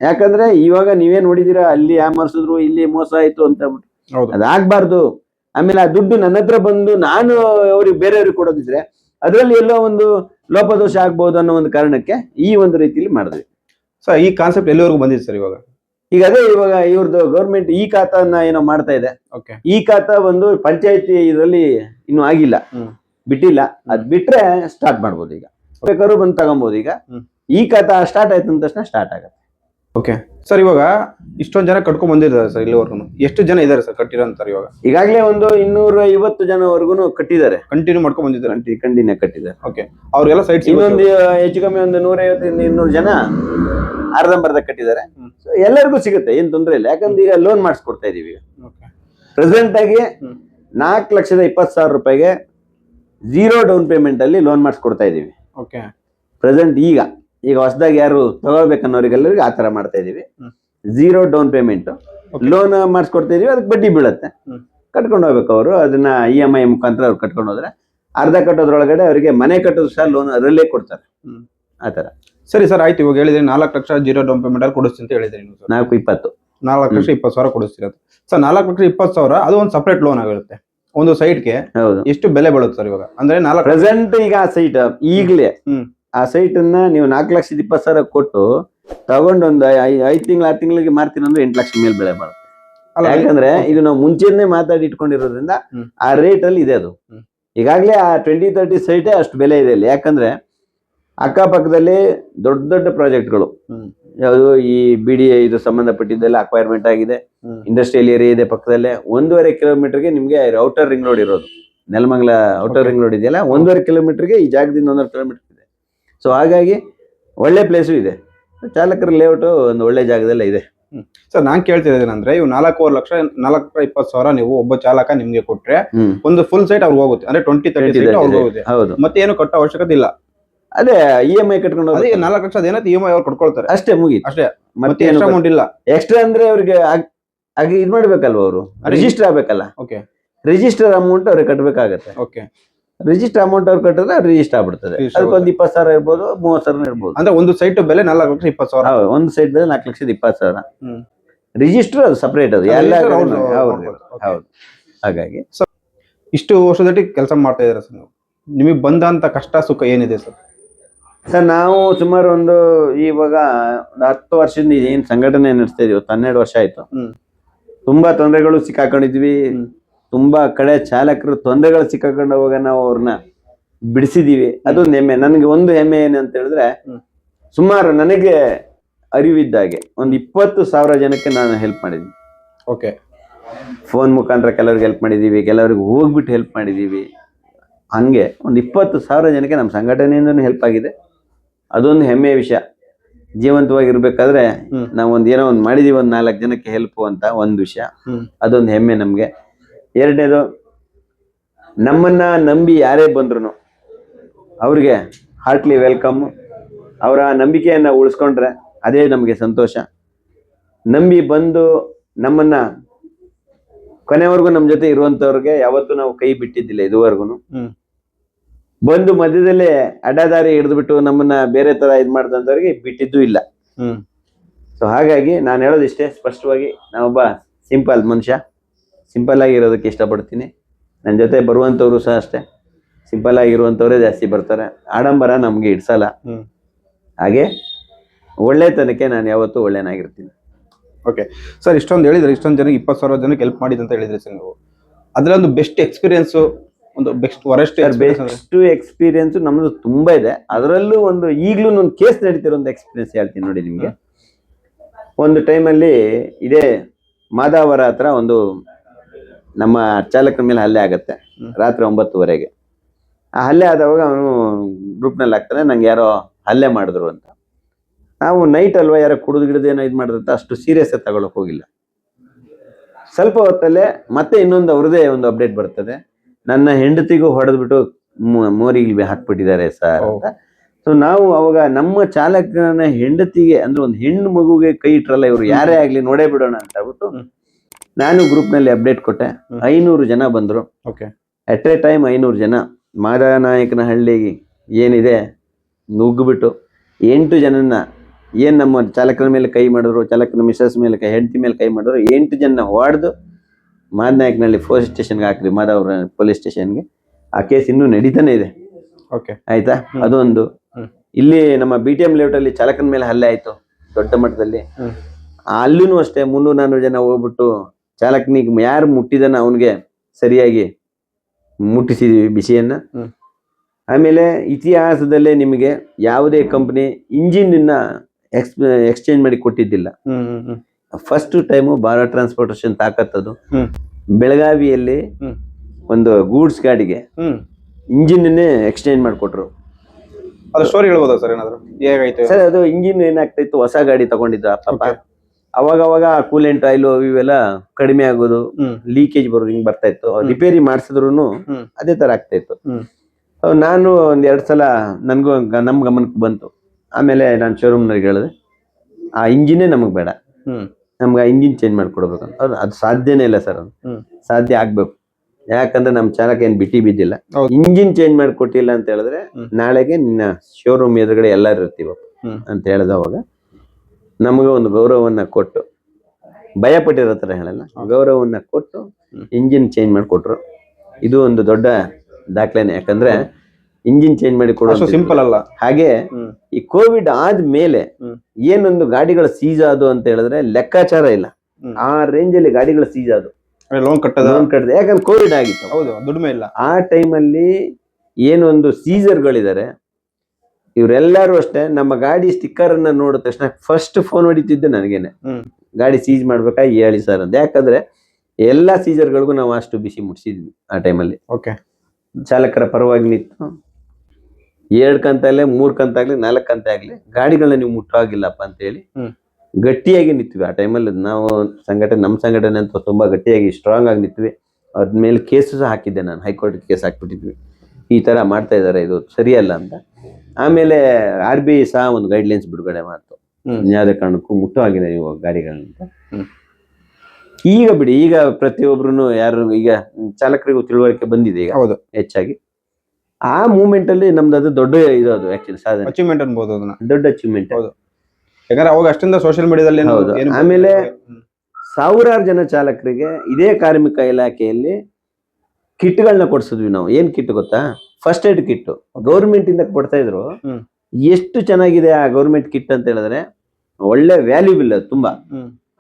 ಯಾಕಂದ್ರೆ ಇವಾಗ ನೀವೇ ನೋಡಿದೀರಾ ಅಲ್ಲಿ ಯಾಮರ್ಸಿದ್ರು ಇಲ್ಲಿ ಮೋಸ ಆಯ್ತು ಅಂತ ಹೇಳ್ಬಿಟ್ಟು ಅದಾಗ್ಬಾರ್ದು. ಆಮೇಲೆ ಆ ದುಡ್ಡು ನನ್ನ ಹತ್ರ ಬಂದು ನಾನು ಅವ್ರಿಗೆ ಬೇರೆಯವ್ರಿಗೆ ಕೊಡೋದಿದ್ರೆ ಅದರಲ್ಲಿ ಎಲ್ಲೋ ಒಂದು ಲೋಪದೋಷ ಆಗ್ಬಹುದು ಅನ್ನೋ ಒಂದು ಕಾರಣಕ್ಕೆ ಈ ಒಂದು ರೀತಿಯಲ್ಲಿ ಮಾಡಿದ್ವಿ. ಸರ್ ಈ ಕಾನ್ಸೆಪ್ಟ್ ಎಲ್ಲಿವರೆಗೂ ಬಂದಿದೆ ಸರ್ ಇವಾಗ? ಈಗ ಅದೇ ಇವಾಗ ಇವ್ರದ್ದು ಗೌರ್ಮೆಂಟ್ ಈ ಖಾತಾನ ಏನೋ ಮಾಡ್ತಾ ಇದೆ. ಈ ಖಾತಾ ಒಂದು ಪಂಚಾಯತಿ ಇದರಲ್ಲಿ ಇನ್ನು ಆಗಿಲ್ಲ. ಬಿಟ್ಟಿಲ್ಲ. ಅದ್ ಬಿಟ್ರೆ ಸ್ಟಾರ್ಟ್ ಮಾಡ್ಬೋದು ಈಗ. ಬೇಕಾದ್ರೂ ಬಂದು ತಗೊಂಬೋದು ಈಗ. ಈ ಖಾತಾ ಸ್ಟಾರ್ಟ್ ಆಯ್ತು ಅಂದ ತಕ್ಷಣ ಸ್ಟಾರ್ಟ್ ಆಗುತ್ತೆ. ಓಕೆ ಸರ್ ಇವಾಗ ಇಷ್ಟೊಂದು ಜನ ಕಟ್ಕೊಂಡ್ ಬಂದಿದ್ದಾರೆ ಸರ್ ಇಲ್ಲಿವರೆಗೂ ಎಷ್ಟು ಜನ ಇದ್ದಾರೆ ಸರ್ ಕಟ್ಟಿರೋಂತಾರೆ ಇವಾಗ? ಈಗಾಗಲೇ ಒಂದು ಇನ್ನೂರ ಐವತ್ತು ಜನವರೆಗೂ ಕಟ್ಟಿದ್ದಾರೆ. ಕಂಟಿನ್ಯೂ ಮಾಡ್ಕೊಂಡ್ ಬಂದಿದ್ದಾರೆ? ಕಂಟಿ ಕಂಟಿನ್ಯೂ ಕಟ್ಟಿದ್ದಾರೆ. ಓಕೆ ಅವ್ರಿಗೆಲ್ಲ ಸೈಟ್ ಇನ್ನೊಂದು ಹೆಚ್ಚು ಕಮ್ಮಿ ಒಂದು ನೂರ ಐವತ್ತರಿಂದ ಇನ್ನೂರು ಜನ ಅರ್ಧಂಬರ್ಧ ಕಟ್ಟಿದ್ದಾರೆ. So ಎಲ್ಲರಿಗೂ ಸಿಗುತ್ತೆ ಏನ್ ತೊಂದರೆ ಇಲ್ಲ. ಯಾಕಂದ್ರೆ ಈಗ ಲೋನ್ ಮಾಡಿಸ್ಕೊಡ್ತಾ ಇದೀವಿ ಓಕೆ ಪ್ರೆಸೆಂಟ್ ಆಗಿ. ನಾಲ್ಕು ಲಕ್ಷದ ಇಪ್ಪತ್ತು ಸಾವಿರ ರೂಪಾಯಿಗೆ ಝೀರೋ ಡೌನ್ ಪೇಮೆಂಟ್ ಅಲ್ಲಿ ಲೋನ್ ಮಾಡಿಸ್ಕೊಡ್ತಾ ಇದೀವಿ. ಓಕೆ ಪ್ರೆಸೆಂಟ್ ಈಗ. ಈಗ ಹೊಸದಾಗಿ ಯಾರು ತಗೊಳ್ಬೇಕನ್ನೋರಿಗೆಲ್ಲರಿಗೂ ಆ ತರ ಮಾಡ್ತಾ ಇದೀವಿ zero zero down payment loan ಮಾಡಿಸ್ಕೊಡ್ತಾ ಇದೀವಿ ಅದಕ್ಕೆ ಬಡ್ಡಿ ಬೀಳುತ್ತೆ. ಕಟ್ಕೊಂಡು ಹೋಗ್ಬೇಕು ಅವರು ಅದನ್ನ ಇ ಎಂ ಐ ಮುಖಾಂತರ ಅವ್ರು ಕಟ್ಕೊಂಡು ಹೋದ್ರೆ ಅರ್ಧ ಕಟ್ಟೋದ್ರೊಳಗಡೆ ಅವರಿಗೆ ಮನೆ ಕಟ್ಟೋದು ಸಹ ಲೋನ್ ಅದರಲ್ಲೇ ಕೊಡ್ತಾರೆ. ಆ ತರ ಸರಿ ಸರ್ ಆಯ್ತು ಇವಾಗ ಹೇಳಿದ್ರೆ ನಾಲ್ಕು ಲಕ್ಷ ಜೀರೋ ಡೌನ್ ಪೇಮೆಂಟ್ ಅಲ್ಲಿ ಕೊಡಿಸ್ತೀನಿ ಅಂತ ಹೇಳಿದ್ರಿ ನೀವು ಸರ್. ನಾಲ್ಕು ಇಪ್ಪತ್ತು. ನಾಲ್ಕು ಲಕ್ಷ ಇಪ್ಪತ್ತು ಸಾವಿರ ಕೊಡಿಸ್ತೀರ ಸರ್ ನಾಲ್ಕು ಲಕ್ಷ ಇಪ್ಪತ್ತು ಸಾವಿರ ಅದು ಒಂದು ಸಪ್ರೇಟ್ ಲೋನ್ ಆಗಿರುತ್ತೆ. ಒಂದು ಸೈಟ್ಗೆ ಹೌದು. ಎಷ್ಟು ಬೆಲೆ ಬೀಳುತ್ತೆ ಸರ್ ಇವಾಗ? ಅಂದ್ರೆ ನಾಲ್ಕು ಪ್ರೆಸೆಂಟ್ ಈಗ ಆ ಸೈಟ್ ಈಗಲೇ. ಹ್ಮ್. ಆ ಸೈಟ್ ಅನ್ನ ನೀವು ನಾಲ್ಕು ಲಕ್ಷದ ಇಪ್ಪತ್ತು ಸಾವಿರ ಕೊಟ್ಟು ತಗೊಂಡು ಒಂದು ಐದು ತಿಂಗಳ ಆರು ತಿಂಗಳಿಗೆ ಮಾರ್ತೀನಿ ಅಂದ್ರೆ ಎಂಟು ಲಕ್ಷ ಮೇಲೆ ಬೆಳೆ ಬರುತ್ತೆ. ಯಾಕಂದ್ರೆ ಇದು ನಾವು ಮುಂಚೆನೆ ಮಾತಾಡಿ ಇಟ್ಕೊಂಡಿರೋದ್ರಿಂದ ಆ ರೇಟ್ ಅಲ್ಲಿ ಇದೆ ಅದು. ಈಗಾಗಲೇ ಆ ಟ್ವೆಂಟಿ ತರ್ಟಿ ಸೈಟೇ ಅಷ್ಟು ಬೆಲೆ ಇದೆ ಇಲ್ಲಿ. ಯಾಕಂದ್ರೆ ಅಕ್ಕಪಕ್ಕದಲ್ಲಿ ದೊಡ್ಡ ದೊಡ್ಡ ಪ್ರಾಜೆಕ್ಟ್ಗಳು. ಗಳು ಯಾವುದು ಈ ಬಿ ಡಿ ಇದು ಸಂಬಂಧಪಟ್ಟಿದ್ದೆಲ್ಲ ಅಕ್ವೈರ್ಮೆಂಟ್ ಆಗಿದೆ. ಇಂಡಸ್ಟ್ರಿಯಲ್ ಏರಿಯಾ ಇದೆ ಪಕ್ಕದಲ್ಲೇ. ಒಂದೂವರೆ ಕಿಲೋಮೀಟರ್ಗೆ ನಿಮಗೆ ಔಟರ್ ರಿಂಗ್ ರೋಡ್ ಇರೋದು. ನೆಲಮಂಗಲ ಔಟರ್ ರಿಂಗ್ ರೋಡ್ ಇದೆಯಲ್ಲ? ಒಂದೂವರೆ ಕಿಲೋಮೀಟರ್ಗೆ ಈ ಜಾಗದಿಂದ ಒಂದೂವರೆ ಕಿಲೋಮೀಟರ್ ಸೊ ಹಾಗಾಗಿ ಒಳ್ಳೆ ಪ್ಲೇಸು ಇದೆ. ಚಾಲಕರ ಲೇಔಟ್ ಒಂದು ಒಳ್ಳೆ ಜಾಗದಲ್ಲೇ ಇದೆ. ಸರ್ ನಾನ್ ಕೇಳ್ತಿರೋದೇನಂದ್ರೆ ಇವು ನಾಲ್ಕೂವರೆ ಲಕ್ಷ ನಾಲ್ಕು ಇಪ್ಪತ್ತು ಸಾವಿರ ನೀವು ಒಬ್ಬ ಚಾಲಕ ನಿಮ್ಗೆ ಕೊಟ್ರೆ ಒಂದು ಫುಲ್ ಸೈಟ್ ಅವ್ರಿಗೆ ಹೋಗುತ್ತೆ. ಅಂದ್ರೆ ಟ್ವೆಂಟಿ ತರ್ಟಿ ಸೈಟ್ ಅವ್ರಿಗೆ ಹೋಗುತ್ತೆ. ಹೌದು. ಮತ್ತೆ ಏನು ಕಟ್ಟೋ ಅವಶ್ಯಕತೆ ಇಲ್ಲ. ಅದೇ ಇ ಎಂ ಐ ಕಟ್ಕೊಂಡು ಅದೇ. ನಾಲ್ಕು ಲಕ್ಷ ಅದೇನೈತೆ ಇ ಎಂ ಐ ಅವ್ರು ಕೊಡ್ಕೊಳ್ತಾರೆ ಅಷ್ಟೇ ಮುಗಿ ಅಷ್ಟೇ. ಮತ್ತೆ ಎಕ್ಸ್ಟ್ರಾ ಅಮೌಂಟ್ ಇಲ್ಲ. ಎಕ್ಸ್ಟ್ರಾ ಅಂದ್ರೆ ಅವ್ರಿಗೆ ಇದ್ ಮಾಡ್ಬೇಕಲ್ವ ಅವರು? ರಿಜಿಸ್ಟರ್ ಆಗ್ಬೇಕಲ್ಲ? ಓಕೆ ರಿಜಿಸ್ಟರ್ ಅಮೌಂಟ್ ಅವ್ರಿಗೆ ಕಟ್ಬೇಕಾಗತ್ತೆ. ಓಕೆ ರಿಜಿಸ್ಟರ್ ಅಮೌಂಟ್ ಅವ್ರು ಕಟ್ಟಿದ್ರೆ ರಿಜಿಸ್ಟರ್ ಆಗ್ಬಿಡ್ತದೆ. ಅದಕ್ಕೆ ಒಂದು ಇಪ್ಪತ್ತು ಸಾವಿರ ಇರ್ಬೋದು ಮೂವತ್ತು ಸಾವಿರ ಇರ್ಬೋದು. ಅಂದ್ರೆ ಒಂದು ಸೈಟ್ ಬೆಲೆ ನಾಲ್ಕು ಲಕ್ಷ ಇಪ್ಪತ್ತು ಸಾವಿರ. ಒಂದು ಸೈಟ್ ಬೆಲೆ ನಾಲ್ಕು ಲಕ್ಷದ ಇಪ್ಪತ್ತು ಸಾವಿರ. ರಿಜಿಸ್ಟರ್ ಅದು ಸಪರೇಟ್ ಅದು. ಎಲ್ಲ ಹೌದು. ಹಾಗಾಗಿ ಇಷ್ಟು ವರ್ಷದಲ್ಲಿ ಕೆಲಸ ಮಾಡ್ತಾ ಇದ್ದಾರೆ ಸರ್ ನೀವು? ನಿಮಗೆ ಬಂದಂತ ಕಷ್ಟ ಸುಖ ಏನಿದೆ ಸರ್? ಸರ್ ನಾವು ಸುಮಾರು ಒಂದು ಇವಾಗ ಒಂದು ಹತ್ತು ವರ್ಷದಿಂದ ಏನು ಸಂಘಟನೆ ನಡೆಸ್ತಾ ಇದೀವಿ ಹನ್ನೆರಡು ವರ್ಷ ಆಯ್ತು. ತುಂಬಾ ತೊಂದರೆಗಳು ಸಿಕ್ಕಾಕೊಂಡಿದ್ವಿ. ತುಂಬಾ ಕಡೆ ಚಾಲಕರು ತೊಂದರೆಗಳು ಸಿಕ್ಕಾಕೊಂಡು ಹೋಗ ನಾವು ಅವ್ರನ್ನ ಬಿಡಿಸಿದೀವಿ. ಅದೊಂದು ಹೆಮ್ಮೆ. ನನಗೆ ಒಂದು ಹೆಮ್ಮೆ ಏನು ಅಂತ ಹೇಳಿದ್ರೆ ಸುಮಾರು ನನಗೆ ಅರಿವಿದ್ದಾಗೆ ಒಂದು ಇಪ್ಪತ್ತು ಸಾವಿರ ಜನಕ್ಕೆ ನಾನು ಹೆಲ್ಪ್ ಮಾಡಿದ್ದೀನಿ. ಓಕೆ ಫೋನ್ ಮುಖಾಂತರ ಕೆಲವ್ರಿಗೆ ಹೆಲ್ಪ್ ಮಾಡಿದ್ದೀವಿ ಕೆಲವ್ರಿಗೆ ಹೋಗ್ಬಿಟ್ಟು ಹೆಲ್ಪ್ ಮಾಡಿದ್ದೀವಿ ಹಂಗೆ ಒಂದು ಇಪ್ಪತ್ತು ಸಾವಿರ ಜನಕ್ಕೆ ನಮ್ಮ ಸಂಘಟನೆಯಿಂದ ಹೆಲ್ಪ್ ಆಗಿದೆ. ಅದೊಂದು ಹೆಮ್ಮೆಯ ವಿಷಯ. ಜೀವಂತವಾಗಿರ್ಬೇಕಾದ್ರೆ ನಾವೊಂದು ಏನೋ ಒಂದು ಮಾಡಿದೀವಿ ಒಂದು ನಾಲ್ಕು ಜನಕ್ಕೆ ಹೆಲ್ಪ್ ಅಂತ ಒಂದು ವಿಷಯ. ಅದೊಂದು ಹೆಮ್ಮೆ ನಮಗೆ. ಎರಡನೇದು ನಮ್ಮನ್ನ ನಂಬಿ ಯಾರೇ ಬಂದ್ರು ಅವ್ರಿಗೆ ಹಾರ್ಟ್ಲಿ ವೆಲ್ಕಮ್ ಅವರ ನಂಬಿಕೆಯನ್ನ ಉಳಿಸ್ಕೊಂಡ್ರೆ ಅದೇ ನಮಗೆ ಸಂತೋಷ. ನಂಬಿ ಬಂದು ನಮ್ಮನ್ನ ಕೊನೆವರೆಗೂ ನಮ್ಮ ಜೊತೆ ಇರುವಂತವ್ರಿಗೆ ಯಾವತ್ತೂ ನಾವು ಕೈ ಬಿಟ್ಟಿದ್ದಿಲ್ಲ ಇದುವರೆಗೂ ಬಂದು ಮಧ್ಯದಲ್ಲೇ ಅಡ್ಡದಾರಿ ಹಿಡಿದ್ಬಿಟ್ಟು ನಮ್ಮನ್ನ ಬೇರೆ ತರ ಇದ್ ಮಾಡ್ದಂತವ್ರಿಗೆ ಬಿಟ್ಟಿದ್ದು ಇಲ್ಲ. ಸೊ ಹಾಗಾಗಿ ನಾನು ಹೇಳೋದಿಷ್ಟೇ ಸ್ಪಷ್ಟವಾಗಿ ನಾವೊಬ್ಬ ಸಿಂಪಲ್ ಮನುಷ್ಯ. ಸಿಂಪಲ್ ಆಗಿರೋದಕ್ಕೆ ಇಷ್ಟಪಡ್ತೀನಿ. ನನ್ನ ಜೊತೆ ಬರುವಂಥವ್ರು ಸಹ ಅಷ್ಟೇ. ಸಿಂಪಲ್ ಆಗಿರುವಂಥವರೇ ಜಾಸ್ತಿ ಬರ್ತಾರೆ. ಆಡಂಬರ ನಮಗೆ ಇಡ್ಸಲ್ಲ. ಹಾಗೆ ಒಳ್ಳೆತನಕ್ಕೆ ನಾನು ಯಾವತ್ತೂ ಒಳ್ಳೆನಾಗಿರ್ತೀನಿ. ಓಕೆ ಸರ್ ಇಷ್ಟೊಂದು ಹೇಳಿದ್ರೆ ಇಷ್ಟೊಂದು ಜನಕ್ಕೆ ಇಪ್ಪತ್ತು ಸಾವಿರ ಜನಕ್ಕೆ ಹೆಲ್ಪ್ ಮಾಡಿದೆ ಅಂತ ಹೇಳಿದ್ರಿ ಸರ್ ನೀವು. ಅದರಲ್ಲೊಂದು ಒಂದು ಬೆಸ್ಟ್ ಎಕ್ಸ್ಪೀರಿಯನ್ಸು ಒಂದು ಬೆಸ್ಟ್ ವರೆಸ್ಟ್ ಬೆಸ್ಟ್ ಎಕ್ಸ್ಪೀರಿಯನ್ಸ್ ನಮ್ಮದು ತುಂಬಾ ಇದೆ. ಅದರಲ್ಲೂ ಒಂದು ಈಗಲೂ ಒಂದು ಕೇಸ್ ನಡೀತಿರೋ ಒಂದು ಎಕ್ಸ್ಪೀರಿಯನ್ಸ್ ಹೇಳ್ತೀನಿ ನೋಡಿ ನಿಮಗೆ. ಒಂದು ಟೈಮಲ್ಲಿ ಇದೇ ಮಾದಾವರ ಹತ್ರ ಒಂದು ನಮ್ಮ ಚಾಲಕನ ಮೇಲೆ ಹಲ್ಲೆ ಆಗತ್ತೆ. ರಾತ್ರಿ ಒಂಬತ್ತುವರೆಗೆ. ಆ ಹಲ್ಲೆ ಆದವಾಗ ಅವನು ಗ್ರೂಪ್ನಲ್ಲಿ ಹಾಕ್ತಾನೆ ನಂಗೆ ಯಾರೋ ಹಲ್ಲೆ ಮಾಡಿದ್ರು ಅಂತ. ನಾವು ನೈಟ್ ಅಲ್ವಾ ಯಾರೋ ಕುಡಿದು ಗಿಡದ ಏನೋ ಇದು ಮಾಡಿದಂತ ಅಷ್ಟು ಸೀರಿಯಸ್ ತಗೊಳಕ್ ಹೋಗಿಲ್ಲ. ಸ್ವಲ್ಪ ಹೊತ್ತಲ್ಲೇ ಮತ್ತೆ ಇನ್ನೊಂದು ಅವ್ರದೇ ಒಂದು ಅಪ್ಡೇಟ್ ಬರ್ತದೆ. ನನ್ನ ಹೆಂಡತಿಗೂ ಹೊಡೆದ್ಬಿಟ್ಟು ಮೋರಿಗೆ ಹಾಕ್ಬಿಟ್ಟಿದ್ದಾರೆ ಸರ್ ಅಂತ. ಸೊ ನಾವು ಅವಾಗ ನಮ್ಮ ಚಾಲಕನ ಹೆಂಡತಿಗೆ ಅಂದ್ರೆ ಒಂದು ಹೆಣ್ಣು ಮಗುಗೆ ಕೈ ಇಟ್ರಲ್ಲ ಇವ್ರು ಯಾರೇ ಆಗ್ಲಿ ನೋಡೇ ಬಿಡೋಣ ಅಂತ ಹೇಳ್ಬಿಟ್ಟು. ನಾನು ಗ್ರೂಪ್ನಲ್ಲಿ ಅಪ್ಡೇಟ್ ಕೊಟ್ಟೆ. ಐನೂರು ಜನ ಬಂದ್ರು. ಓಕೆ. ಅಟ್ ಎ ಟೈಮ್ ಐನೂರು ಜನ. ಮಾದನಾಯಕನ ಹಳ್ಳಿ ಏನಿದೆ ನುಗ್ಗಿಬಿಟ್ಟು ಎಂಟು ಜನನ ಏನ್ ನಮ್ಮ ಚಾಲಕನ ಮೇಲೆ ಕೈ ಮಾಡಿದ್ರು ಚಾಲಕನ ಮಿಸಸ್ ಮೇಲೆ ಕೈ ಹೆಂಡತಿ ಮೇಲೆ ಕೈ ಮಾಡಿದ್ರು ಎಂಟು ಜನ ಹೊಡೆದು ಮಾದನಾಯಕನಹಳ್ಳಿ ಪೊಲೀಸ್ ಸ್ಟೇಷನ್ಗೆ ಹಾಕ್ರಿ ಮಾದವ್ರ ಪೊಲೀಸ್ ಸ್ಟೇಷನ್ಗೆ ಆ ಕೇಸ್ ಇನ್ನೂ ನಡೀತಾನೆ ಇದೆ. ಓಕೆ. ಆಯ್ತಾ. ಅದೊಂದು. ಇಲ್ಲಿ ನಮ್ಮ ಬಿ ಟಿ ಎಂ ಲೇಔಟಲ್ಲಿ ಚಾಲಕನ ಮೇಲೆ ಹಲ್ಲೆ ಆಯ್ತು ದೊಡ್ಡ ಮಟ್ಟದಲ್ಲಿ. ಅಲ್ಲಿನೂ ಅಲ್ಲೂ ಅಷ್ಟೇ ಮುನ್ನೂರು ನಾನ್ನೂರು ಜನ ಹೋಗ್ಬಿಟ್ಟು ಚಾಲಕನಿಗೆ ಯಾರು ಮುಟ್ಟಿದನ ಅವನಿಗೆ ಸರಿಯಾಗಿ ಮುಟ್ಟಿಸಿದೀವಿ ಬಿಸಿಯನ್ನ. ಆಮೇಲೆ ಇತಿಹಾಸದಲ್ಲೇ ನಿಮಗೆ ಯಾವುದೇ ಕಂಪನಿ ಇಂಜಿನ್ನ ಎಕ್ಸ್ ಎಕ್ಸ್ಚೇಂಜ್ ಮಾಡಿ ಕೊಟ್ಟಿದ್ದಿಲ್ಲ. ಫಸ್ಟ್ ಟೈಮು ಭಾರತ್ ಟ್ರಾನ್ಸ್ಪೋರ್ಟೇಷನ್ ತಾಕತ್ತದು. ಬೆಳಗಾವಿಯಲ್ಲಿ ಒಂದು ಗೂಡ್ಸ್ ಗಾಡಿಗೆ ಇಂಜಿನ್ನೇ ಎಕ್ಸ್ಚೇಂಜ್ ಮಾಡಿಕೊಟ್ರು. ಅದು ಸ್ಟೋರಿ ಹೇಳ್ಬೋದಾ ಸರ್ ಏನಾದ್ರು? ಸರ್ ಅದು ಇಂಜಿನ್ ಏನಾಗ್ತಾ ಇತ್ತು ಹೊಸ ಗಾಡಿ ತಗೊಂಡಿದ್ದು. ಪಾಪ Okay. ಅವಾಗ ಅವಾಗ ಕೂಲೆಂಟ್ ಆಯಿಲ್ ಇವೆಲ್ಲ ಕಡಿಮೆ ಆಗೋದು ಲೀಕೇಜ್ ಬರೋದು ಹಿಂಗ್ ಬರ್ತಾ ಇತ್ತು. ರಿಪೇರಿ ಮಾಡಿಸಿದ್ರು ಅದೇ ತರ ಆಗ್ತಾ ಇತ್ತು. ನಾನು ಒಂದ್ ಎರಡ್ ಸಲ ನನ್ಗೂ ನಮ್ ಗಮನಕ್ಕೆ ಬಂತು. ಆಮೇಲೆ ನಾನು ಶೋರೂಮ್ನವ್ರಿಗೆ ಹೇಳಿದೆ ಆ ಇಂಜಿನೇ ನಮಗ್ ಬೇಡ. ನಮ್ಗೆ ಆ ಇಂಜಿನ್ ಚೇಂಜ್ ಮಾಡ್ಕೊಡ್ಬೇಕು ಅಂತ. ಅದು ಸಾಧ್ಯನೇ ಇಲ್ಲ ಸರ್ ಅದು. ಸಾಧ್ಯ ಆಗ್ಬೇಕು. ಯಾಕಂದ್ರೆ ನಮ್ಮ ಚಾಲಕ ಏನ್ ಬಿಟ್ಟಿ ಬಿದ್ದಿಲ್ಲ. ಇಂಜಿನ್ ಚೇಂಜ್ ಮಾಡ್ಕೊಟ್ಟಿಲ್ಲ ಅಂತ ಹೇಳಿದ್ರೆ ನಾಳೆಗೆ ನಿನ್ನ ಶೋರೂಮ್ ಎದುರುಗಡೆ ಎಲ್ಲರೂ ಇರ್ತೀವ. ಅಂತ ಹೇಳಿದ ಹೇಳಿದವಾಗ ನಮಗೆ ಒಂದು ಗೌರವವನ್ನ ಕೊಟ್ಟು ಭಯ ಥರ ಹೇಳಲ್ಲ ಗೌರವವನ್ನ ಕೊಟ್ಟು ಇಂಜಿನ್ ಚೇಂಜ್ ಮಾಡಿಕೊಟ್ರು. ಇದು ಒಂದು ದೊಡ್ಡ ದಾಖಲೆನೆ ಯಾಕಂದ್ರೆ ಇಂಜಿನ್ ಚೇಂಜ್ ಮಾಡಿ ಕೊಡೋದು ಕೊಡೋ ಸಿಂಪಲ್ ಅಲ್ಲ. ಹಾಗೆ ಈ ಕೋವಿಡ್ ಆದ್ಮೇಲೆ ಮೇಲೆ ಏನೊಂದು ಗಾಡಿಗಳು ಸೀಸ್ ಆದು ಅಂತ ಹೇಳಿದ್ರೆ ಲೆಕ್ಕಾಚಾರ ಇಲ್ಲ. ಆ ರೇಂಜ್ ಅಲ್ಲಿ ಗಾಡಿಗಳು ಸೀಜ್ ಅದು. ಲೋನ್ ಕಟ್ಟದ? ಲೋನ್ ಕಟ್ಟದ ಯಾಕಂದ್ರೆ ಕೋವಿಡ್ ಆಗಿತ್ತು. ಹೌದು ದುಡಿಮೆ ಇಲ್ಲ. ಆ ಟೈಮಲ್ಲಿ ಏನೊಂದು ಸೀಸರ್ಗಳಿದ್ದಾರೆ ಇವರೆಲ್ಲರೂ ಅಷ್ಟೇ ನಮ್ಮ ಗಾಡಿ ಸ್ಟಿಕ್ಕರ್ ಅನ್ನ ನೋಡಿದ ತಕ್ಷಣ ಫಸ್ಟ್ ಫೋನ್ ಹೊಡಿತಿದ್ದೆ ನನಗೇನೆ. ಗಾಡಿ ಸೀಜ್ ಮಾಡ್ಬೇಕಾ ಹೇಳಿ ಸರ್ ಅಂತ. ಯಾಕಂದ್ರೆ ಎಲ್ಲಾ ಸೀಸರ್ಗಳಿಗೂ ನಾವು ಅಷ್ಟು ಬಿಸಿ ಮುಟ್ಸಿದ್ವಿ ಆ ಟೈಮಲ್ಲಿ ಓಕೆ ಚಾಲಕರ ಪರವಾಗಿ ನಿಂತು ಎರಡ್ ಕಂತಾಗ್ಲಿ ಮೂರ್ ಕಂತಾಗ್ಲಿ ನಾಲ್ಕು ಕಂತ ಆಗ್ಲಿ ಗಾಡಿಗಳನ್ನ ನೀವು ಮುಟ್ಟುವಾಗಿಲ್ಲಪ್ಪ ಅಂತ ಹೇಳಿ ಗಟ್ಟಿಯಾಗಿ ನಿಂತ್ವಿ ಆ ಟೈಮಲ್ಲಿ ನಾವು ಸಂಘಟನೆ ನಮ್ಮ ಸಂಘಟನೆ ಅಂತ ತುಂಬಾ ಗಟ್ಟಿಯಾಗಿ ಸ್ಟ್ರಾಂಗ್ ಆಗಿ ನಿಂತ್ವಿ. ಅದ್ಮೇಲೆ ಕೇಸು ಸಹ ಹಾಕಿದ್ದೆ ನಾನು. ಹೈಕೋರ್ಟ್ ಕೇಸ್ ಹಾಕ್ಬಿಟ್ಟಿದ್ವಿ. ಈ ತರ ಮಾಡ್ತಾ ಇದಾರೆ ಇದು ಸರಿಯಲ್ಲ ಅಂತ. ಆಮೇಲೆ ಆರ್ ಬಿ ಐ ಸಹ ಒಂದು ಗೈಡ್ಲೈನ್ಸ್ ಬಿಡುಗಡೆ ಮಾಡ್ತು. ಯಾವುದೇ ಕಾರಣಕ್ಕೂ ಮುಕ್ತವಾಗಿದೆ ನೀವು ಗಾಡಿಗಳಂತ ಈಗ ಬಿಡಿ ಈಗ ಪ್ರತಿಯೊಬ್ರು ಯಾರು ಈಗ ಚಾಲಕರಿಗೂ ತಿಳುವಳಿಕೆ ಬಂದಿದೆ ಈಗ ಹೌದು. ಹೆಚ್ಚಾಗಿ. ಆ ಮೂಮೆಂಟ್ ಅಲ್ಲಿ ನಮ್ದು ಅದು ದೊಡ್ಡ ಇದು ಅದು ಆಕ್ಚುಲಿ ಸಾಧನೆ. ಅಚೀವ್ಮೆಂಟ್ ಅನ್ಬೋದು ಅದನ್ನ. ದೊಡ್ಡ ಅಚೀವ್ಮೆಂಟ್ ಹೌದು. ಯಾಕಂದ್ರೆ ಅವಾಗ ಅಷ್ಟಿಂದ ಸೋಷಿಯಲ್ ಮೀಡಿಯಾದಲ್ಲಿ ಹೌದು. ಆಮೇಲೆ ಸಾವಿರಾರು ಜನ ಚಾಲಕರಿಗೆ ಇದೇ ಕಾರ್ಮಿಕ ಇಲಾಖೆಯಲ್ಲಿ ಕಿಟ್ಗಳನ್ನ ಕೊಡ್ಸಿದ್ವಿ ನಾವು. ಏನ್ ಕಿಟ್ ಗೊತ್ತಾ? ಫಸ್ಟ್ ಏಡ್ ಕಿಟ್ ಗೌರ್ಮೆಂಟ್ ಇಂದ ಕೊಡ್ತಾ ಇದ್ರು. ಎಷ್ಟು ಚೆನ್ನಾಗಿದೆ ಆ ಗೌರ್ಮೆಂಟ್ ಕಿಟ್ ಅಂತ ಹೇಳಿದ್ರೆ ಒಳ್ಳೆ ವ್ಯಾಲ್ಯೂಬಲ್ ಅದು ತುಂಬಾ.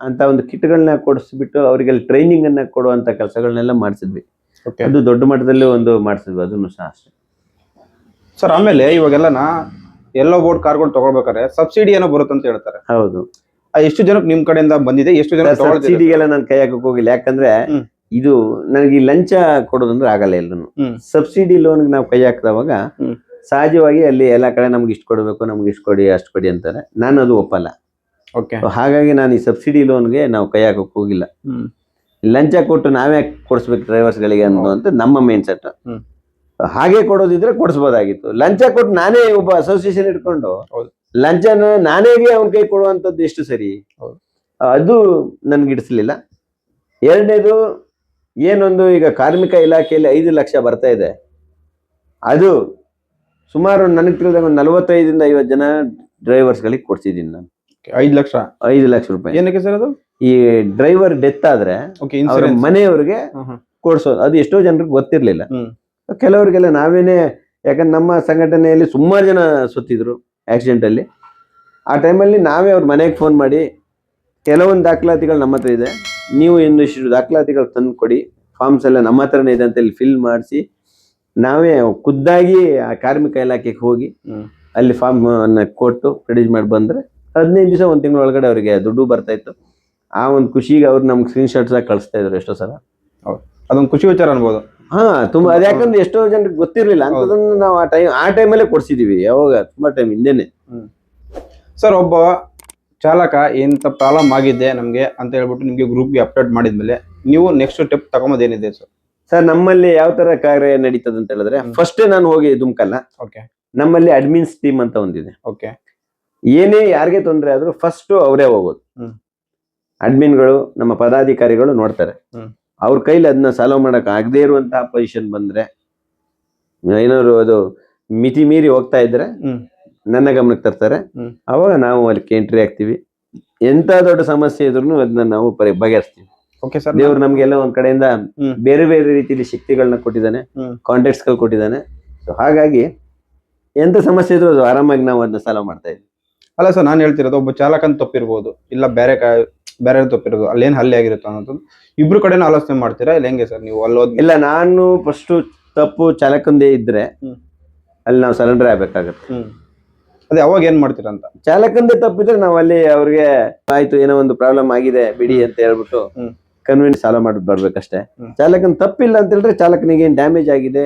ಅಂತ ಒಂದು ಕಿಟ್ಗಳನ್ನ ಕೊಡಿಸ್ಬಿಟ್ಟು ಅವರಿಗೆ ಟ್ರೈನಿಂಗ್ ಅನ್ನ ಕೊಡುವಂತ ಕೆಲಸಗಳನ್ನೆಲ್ಲ ಮಾಡಿಸಿದ್ವಿ. ಅದು ದೊಡ್ಡ ಮಟ್ಟದಲ್ಲಿ ಒಂದು ಮಾಡಿಸಿದ್ವಿ ಅದನ್ನು ಸಹ ಅಷ್ಟೇ. ಸರ್ ಆಮೇಲೆ ಇವಾಗೆಲ್ಲನ ಎಲ್ಲೋ ಬೋರ್ಡ್ ಕಾರ್ಗಳು ತಗೊಳ್ಬೇಕಾದ್ರೆ ಸಬ್ಸಿಡಿ ಏನೋ ಬರುತ್ತೆ ಅಂತ ಹೇಳ್ತಾರೆ. ಹೌದು. ಎಷ್ಟು ಜನಕ್ಕೆ ನಿಮ್ ಕಡೆಯಿಂದ ಬಂದಿದೆ ಎಷ್ಟು ಜನ ಸಬ್ಸಿಡಿಗೆಲ್ಲ ನಾನು ಕೈ ಹಾಕಕ್ ಹೋಗಿಲ್ಲ. ಯಾಕಂದ್ರೆ. ಇದು ನನಗೆ ಈ ಲಂಚ ಕೊಡೋದಂದ್ರೆ ಆಗಲ್ಲ ಎಲ್ಲೂ ಸಬ್ಸಿಡಿ ಲೋನ್ ನಾವು ಕೈ ಹಾಕಿದವಾಗ ಸಹಜವಾಗಿ ಅಲ್ಲಿ ಎಲ್ಲ ಕಡೆ ನಮ್ಗೆ ಇಷ್ಟು ಕೊಡಬೇಕು ನಮ್ಗೆ ಇಷ್ಟು ಕೊಡಿ ಅಷ್ಟು ಕೊಡಿ ಅಂತಾರೆ. ನಾನು ಅದು ಒಪ್ಪಲ್ಲ. ಓಕೆ. ಹಾಗಾಗಿ ನಾನು ಈ ಸಬ್ಸಿಡಿ ಲೋನ್ಗೆ ನಾವು ಕೈ ಹಾಕಕ್ ಹೋಗಿಲ್ಲ. ಲಂಚ ಕೊಟ್ಟು ನಾವೇ ಕೊಡಿಸ್ಬೇಕು ಡ್ರೈವರ್ಸ್ಗಳಿಗೆ ಅಂತ ನಮ್ಮ ಮೇನ್ ಸೆಟ್ ಹಾಗೆ ಕೊಡೋದಿದ್ರೆ ಕೊಡಿಸ್ಬೋದಾಗಿತ್ತು. ಲಂಚ ಕೊಟ್ಟು ನಾನೇ ಒಬ್ಬ ಅಸೋಸಿಯೇಷನ್ ಇಟ್ಕೊಂಡು. ಲಂಚನ ನಾನೇ ಅವ್ನ ಕೈ ಕೊಡುವಂತದ್ದು ಎಷ್ಟು ಸರಿ? ಅದು ನನ್ಗೆ ಇಡಿಸ್ಲಿಲ್ಲ ಎರಡನೇದು ಏನೊಂದು ಈಗ ಕಾರ್ಮಿಕ ಇಲಾಖೆಯಲ್ಲಿ ಐದು ಲಕ್ಷ ಬರ್ತಾ ಇದೆ. ಅದು ಸುಮಾರು ನನಗೆ ತಿಳಿದಾಗ ಒಂದು ನಲವತ್ತೈದರಿಂದ ಐವತ್ತು ಜನ ಡ್ರೈವರ್ಸ್ಗಳಿಗೆ ಕೊಡ್ಸಿದ್ದೀನಿ ನಾನು. ಐದು ಲಕ್ಷ? ಐದು ಲಕ್ಷ ರೂಪಾಯಿ. ಏನಕ್ಕೆ ಸರ್ ಅದು? ಈ ಡ್ರೈವರ್ ಡೆತ್ ಆದ್ರೆ ಅವರ ಮನೆಯವ್ರಿಗೆ ಕೊಡ್ಸೋದು ಅದು ಎಷ್ಟೋ ಜನರಿಗೆ ಗೊತ್ತಿರ್ಲಿಲ್ಲ. ಕೆಲವರಿಗೆಲ್ಲ ನಾವೇನೆ ಯಾಕಂದ್ರೆ ನಮ್ಮ ಸಂಘಟನೆಯಲ್ಲಿ ಸುಮಾರು ಜನ ಸುತ್ತಿದ್ರು ಆಕ್ಸಿಡೆಂಟ್ ಅಲ್ಲಿ. ಆ ಟೈಮಲ್ಲಿ ನಾವೇ ಅವ್ರ ಮನೆಗೆ ಫೋನ್ ಮಾಡಿ ಕೆಲವೊಂದು ದಾಖಲಾತಿಗಳು ನಮ್ಮ ಹತ್ರ ಇದೆ. ನೀವು ಇನ್ನಿಷ್ಟು ದಾಖಲಾತಿಗಳು ತಂದು ಕೊಡಿ. ಫಾರ್ಮ್ಸ್ ಎಲ್ಲ ನಮ್ಮ ಹತ್ರನೇ ಇದೆ ಅಂತ ಇಲ್ಲಿ ಫಿಲ್ ಮಾಡಿಸಿ. ನಾವೇ ಖುದ್ದಾಗಿ ಆ ಕಾರ್ಮಿಕ ಇಲಾಖೆಗೆ ಹೋಗಿ ಅಲ್ಲಿ ಫಾರ್ಮ್ ಅನ್ನ ಕೊಟ್ಟು ರೆಡ್ಯೂಸ್ ಮಾಡಿ ಬಂದ್ರೆ ಹದಿನೈದು ದಿವಸ ಒಂದು ತಿಂಗಳ ಒಳಗಡೆ ಅವರಿಗೆ ದುಡ್ಡು ಬರ್ತಾ ಇತ್ತು. ಆ ಒಂದು ಖುಷಿಗೆ ಅವ್ರು ನಮ್ಗೆ ಸ್ಕ್ರೀನ್ ಶಾಟ್ಸ್ ಕಳಿಸ್ತಾ ಇದ್ರು ಎಷ್ಟೋ ಸಲ. ಅದೊಂದು ಖುಷಿ ವಿಚಾರ ಅನ್ಬೋದು. ಹಾ ತುಂಬಾ ಅದ್ ಯಾಕಂದ್ರೆ ಎಷ್ಟೋ ಜನರಿಗೆ ಗೊತ್ತಿರ್ಲಿಲ್ಲ. ಅಂತದನ್ನ ನಾವು ಆ ಟೈಮ್ ಆ ಟೈಮಲ್ಲೇ ಕೊಡ್ಸಿದೀವಿ. ಯಾವಾಗ? ತುಂಬಾ ಟೈಮ್ ಹಿಂದೆನೆ. ಸರ್ ಒಬ್ಬ ಚಾಲಕ ಎಂತ ಪ್ರಾಬ್ಲಮ್ ಆಗಿದೆ ನಮಗೆ ಅಂತ ಹೇಳ್ಬಿಟ್ಟು ನಿಮಗೆ ಗ್ರೂಪ್ಗೆ ಅಪ್ಡೇಟ್ ಮಾಡಿದ್ಮೇಲೆ ನೀವು ನೆಕ್ಸ್ಟ್ ಸ್ಟೆಪ್ ತಗೊಂಬೋದೇನಿದೆ ಸರ್ ಸರ್ ನಮ್ಮಲ್ಲಿ ಯಾವ ತರ ಕಾರ್ಯ ನಡೀತದೆ ಅಂತ ಹೇಳಿದ್ರೆ. ಫಸ್ಟ್ ನಾನು ಹೋಗಿ ದುಮ್ಕಲ್ಲ ಓಕೆ ನಮ್ಮಲ್ಲಿ ಅಡ್ಮಿನ್ಸ್ ಟೀಮ್ ಅಂತ ಒಂದಿದೆ. ಓಕೆ ಏನೇ ಯಾರಿಗೆ ತೊಂದರೆ ಆದ್ರೂ ಫಸ್ಟ್ ಅವರೇ ಹೋಗೋದು. ಅಡ್ಮಿನ್ಗಳು ನಮ್ಮ ಪದಾಧಿಕಾರಿಗಳು ನೋಡ್ತಾರೆ. ಅವ್ರ ಕೈಲಿ ಅದನ್ನ ಸಾಲ್ವ್ ಮಾಡಕ್ ಆಗದೇ ಇರುವಂತಹ ಪೊಸಿಷನ್ ಬಂದ್ರೆ ಏನಾದ್ರು ಅದು ಮಿತಿ ಮೀರಿ ಹೋಗ್ತಾ ಇದ್ರೆ ನನ್ನ ಗಮನಕ್ಕೆ ತರ್ತಾರೆ. ಅವಾಗ ನಾವು ಅಲ್ಲಿ ಎಂಟ್ರಿ ಆಗ್ತೀವಿ. ಎಂತ ದೊಡ್ಡ ಸಮಸ್ಯೆ ಇದ್ರು ಅದನ್ನ ನಾವು ಪರಿ ಬಗೆಹರಿಸ್ತೀವಿ. ಓಕೆ ಸರ್ ದೇವ್ರು ನಮ್ಗೆಲ್ಲ ಒಂದ್ ಕಡೆಯಿಂದ ಬೇರೆ ಬೇರೆ ರೀತಿಯಲ್ಲಿ ಶಕ್ತಿಗಳನ್ನ ಕೊಟ್ಟಿದ್ದಾನೆ. ಕಾಂಟ್ಯಾಕ್ಟ್ಸ್ಗಳು ಕೊಟ್ಟಿದ್ದಾನೆ. ಸೊ ಹಾಗಾಗಿ ಎಂತ ಸಮಸ್ಯೆ ಇದ್ರು ಅದು ಆರಾಮಾಗಿ ನಾವು ಅದನ್ನ ಸಾಲ್ವ್ ಮಾಡ್ತಾ ಇದ್ವಿ. ಅಲ್ಲ ಸರ್ ನಾನು ಹೇಳ್ತಿರೋದು ಒಬ್ಬ ಚಾಲಕನ ತಪ್ಪಿರ್ಬೋದು ಇಲ್ಲ ಬೇರೆ ಕಾ- ಬೇರೆ ತಪ್ಪಿರೋದು ಅಲ್ಲೇನ್ ಹಲ್ಲೆ ಆಗಿರುತ್ತೆ ಅನ್ನೋದು ಇಬ್ರು ಕಡೆನೂ ಆಲೋಚನೆ ಮಾಡ್ತೀರಾ ಇಲ್ಲ ಹೆಂಗೆ ಸರ್ ನೀವು ಅಲ್ಲೋದ್ ಇಲ್ಲ ನಾನು ಫಸ್ಟ್ ತಪ್ಪು ಚಾಲಕಂದೇ ಇದ್ರೆ ಅಲ್ಲಿ ನಾವು ಸರೆಂಡರ್ ಆಗ್ಬೇಕಾಗತ್ತೆ. ಅದೇ ಅವಾಗ ಏನ್ ಮಾಡ್ತೀರಂತ ಅಂತ? ಚಾಲಕಂದೇ ತಪ್ಪಿದ್ರೆ ನಾವು ಅಲ್ಲಿ ಅವ್ರಿಗೆ ಆಯ್ತು ಏನೋ ಒಂದು ಪ್ರಾಬ್ಲಮ್ ಆಗಿದೆ ಬಿಡಿ ಅಂತ ಹೇಳ್ಬಿಟ್ಟು. ಕನ್ವಿನ್ಸ್ ಸಾಲ್ವ್ ಮಾಡಿ ಬರ್ಬೇಕಷ್ಟೇ. ಚಾಲಕನ್ ತಪ್ಪಿಲ್ಲ ಅಂತ ಹೇಳಿದ್ರೆ ಚಾಲಕನಿಗೆ ಏನ್ ಡ್ಯಾಮೇಜ್ ಆಗಿದೆ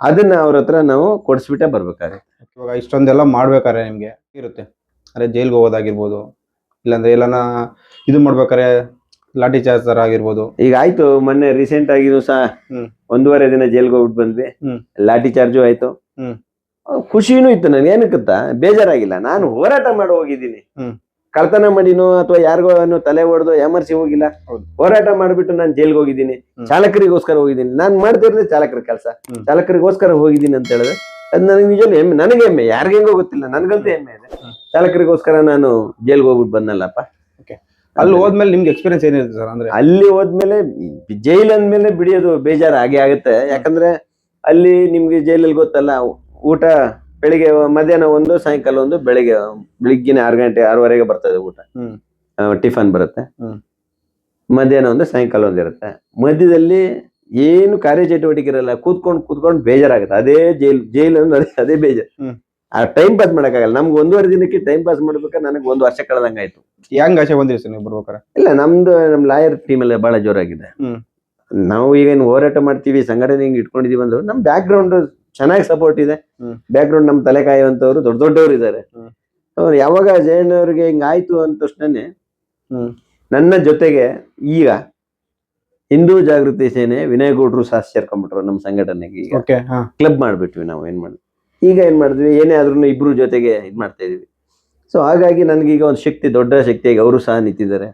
ಅದನ್ನ ಅವ್ರ ಹತ್ರ ನಾವು ಕೊಡಿಸ್ಬಿಟ್ಟೆ ಬರ್ಬೇಕಾದ್ರೆ ಇವಾಗ ಇಷ್ಟೊಂದೆಲ್ಲ ಮಾಡ್ಬೇಕಾರೆ ನಿಮ್ಗೆ ಇರುತ್ತೆ. ಅದೇ ಜೈಲ್ಗೆ ಹೋಗೋದಾಗಿರ್ಬೋದು ಇಲ್ಲಾಂದ್ರೆ ಎಲ್ಲಾನ ಇದು ಮಾಡ್ಬೇಕಾರೆ ಲಾಠಿ ಚಾರ್ಜ್ ತರ ಆಗಿರ್ಬೋದು. ಈಗ ಆಯ್ತು ಮೊನ್ನೆ ರೀಸೆಂಟ್ ಆಗಿನೂ ಸಹ. ಒಂದೂವರೆ ದಿನ ಜೈಲ್ಗೆ ಹೋಗ್ಬಿಟ್ಟು ಬಂದ್ವಿ. ಲಾಠಿ ಚಾರ್ಜು ಆಯ್ತು. ಖುಷಿನೂ ಇತ್ತು ನನಗೆ. ಏನಕ್ಕಂತ ಬೇಜಾರಾಗಿಲ್ಲ. ನಾನು ಹೋರಾಟ ಮಾಡಿ ಹೋಗಿದ್ದೀನಿ. ಕಳ್ತನ ಮಾಡಿನೋ ಅಥವಾ ಯಾರಿಗೋ ಏನೋ ತಲೆ ಹೊಡೆದು ಎಮರ್ಸಿ ಹೋಗಿಲ್ಲ. ಹೋರಾಟ ಮಾಡ್ಬಿಟ್ಟು ನಾನು ಜೈಲ್ಗೆ ಹೋಗಿದ್ದೀನಿ. ಚಾಲಕರಿಗೋಸ್ಕರ ಹೋಗಿದ್ದೀನಿ. ನಾನು ಮಾಡ್ತಿರೋದೇ ಚಾಲಕರ ಕೆಲಸ. ಚಾಲಕರಿಗೋಸ್ಕರ ಹೋಗಿದ್ದೀನಿ ಅಂತ ಹೇಳಿದ್ರೆ ಅದು ನನಗೆ ನಿಜವೂ ಹೆಮ್ಮೆ. ನನಗೆ ಹೆಮ್ಮೆ. ಯಾರಿಗೆ ಹೆಂಗೋ ಗೊತ್ತಿಲ್ಲ. ನನಗಂತೂ ಹೆಮ್ಮೆ ಇದೆ. ಚಾಲಕರಿಗೋಸ್ಕರ ನಾನು ಜೈಲ್ಗೆ ಹೋಗ್ಬಿಟ್ಟು ಬಂದಲ್ಲಪ್ಪ ಅಲ್ಲಿ ಹೋದ್ಮೇಲೆ ನಿಮ್ಗೆ ಎಕ್ಸ್ಪೀರಿಯನ್ಸ್ ಏನಿರುತ್ತೆ ಸರ್ ಅಂದ್ರೆ? ಅಲ್ಲಿ ಹೋದ್ಮೇಲೆ ಜೈಲ್ ಅಂದ್ಮೇಲೆ ಬಿಡಿಯೋದು ಬೇಜಾರು ಹಾಗೆ ಆಗುತ್ತೆ. ಯಾಕಂದ್ರೆ ಅಲ್ಲಿ ನಿಮ್ಗೆ ಜೈಲಲ್ಲಿ ಗೊತ್ತಲ್ಲ. ಊಟ ಬೆಳಿಗ್ಗೆ ಮಧ್ಯಾಹ್ನ ಒಂದು ಸಾಯಂಕಾಲ ಒಂದು ಬೆಳಿಗ್ಗೆ ಬೆಳಿಗ್ಗಿನ ಆರು ಗಂಟೆ ಆರೂವರೆಗೆ ಬರ್ತದೆ ಊಟ. ಹ್ಮ್. ಟಿಫನ್ ಬರುತ್ತೆ. ಹ್ಮ್. ಮಧ್ಯಾಹ್ನ ಒಂದು ಸಾಯಂಕಾಲ ಒಂದು ಇರುತ್ತೆ. ಮಧ್ಯದಲ್ಲಿ ಏನು ಕಾರ್ಯಚಟುವಟಿಕೆ ಇರಲ್ಲ ಕೂತ್ಕೊಂಡು ಕೂತ್ಕೊಂಡು ಬೇಜಾರಾಗುತ್ತೆ. ಅದೇ ಜೈಲ್ ಜೈಲ್ ಅಂದ್ರೆ ಅದೇ ಅದೇ ಬೇಜಾರು. ಹ್ಮ್. ಆ ಟೈಮ್ ಪಾಸ್ ಮಾಡಕ್ಕಾಗಲ್ಲ. ನಮ್ಗೆ ಒಂದೂವರೆ ದಿನಕ್ಕೆ ಟೈಮ್ ಪಾಸ್ ಮಾಡ್ಬೇಕಾದ್ರೆ ನನಗೆ ಒಂದು ವರ್ಷ ಕಳೆದಂಗಾಯ್ತು. ಹೆಂಗ್ ಆಸೆ ಬಂದಿರಿ ಸರ್ ನೀವು ಬರ್ಬೇಕಾರೆ ಇಲ್ಲ ನಮ್ದು ನಮ್ ಲಾಯರ್ ಟೀಮ್ ಎಲ್ಲ ಬಹಳ ಜೋರಾಗಿದೆ. ಹ್ಮ್. ನಾವು ಈಗ ಏನು ಹೋರಾಟ ಮಾಡ್ತೀವಿ ಸಂಘಟನೆ ಹಿಂಗ್ ಇಟ್ಕೊಂಡಿದೀವಿ ಅಂದ್ರೆ ನಮ್ ಬ್ಯಾಕ್ ಗ್ರೌಂಡ್ ಚೆನ್ನಾಗಿ ಸಪೋರ್ಟ್ ಇದೆ. ಬ್ಯಾಕ್ ಗ್ರೌಂಡ್ ನಮ್ ತಲೆ ಕಾಯುವಂತವ್ರು ದೊಡ್ಡ ದೊಡ್ಡವ್ರು ಇದ್ದಾರೆ. ಅವ್ರು ಯಾವಾಗ ಜಯಣ್ಣ ಅವ್ರಿಗೆ ಹಿಂಗಾಯ್ತು ಅಂದ ತಕ್ಷಣನೇ ನನ್ನ ಜೊತೆಗೆ ಈಗ ಹಿಂದೂ ಜಾಗೃತಿ ಸೇನೆ ವಿನಯ್ ಗೌಡ್ರು ಸಹ ಸೇರ್ಕೊಂಡ್ಬಿಟ್ರು ನಮ್ಮ ಸಂಘಟನೆಗೆ ಈಗ. ಕ್ಲಬ್ ಮಾಡ್ಬಿಟ್ವಿ ನಾವು ಏನ್ ಮಾಡಿದ್ವಿ ಈಗ ಏನ್ ಮಾಡಿದ್ವಿ? ಏನೇ ಆದ್ರೂ ಇಬ್ರು ಜೊತೆಗೆ ಇದ್ ಮಾಡ್ತಾ ಇದೀವಿ. ಸೊ ಹಾಗಾಗಿ ನನ್ಗೀಗ ಒಂದು ಶಕ್ತಿ ದೊಡ್ಡ ಶಕ್ತಿಯಾಗಿ ಅವರು ಸಹ ನಿಂತಿದ್ದಾರೆ.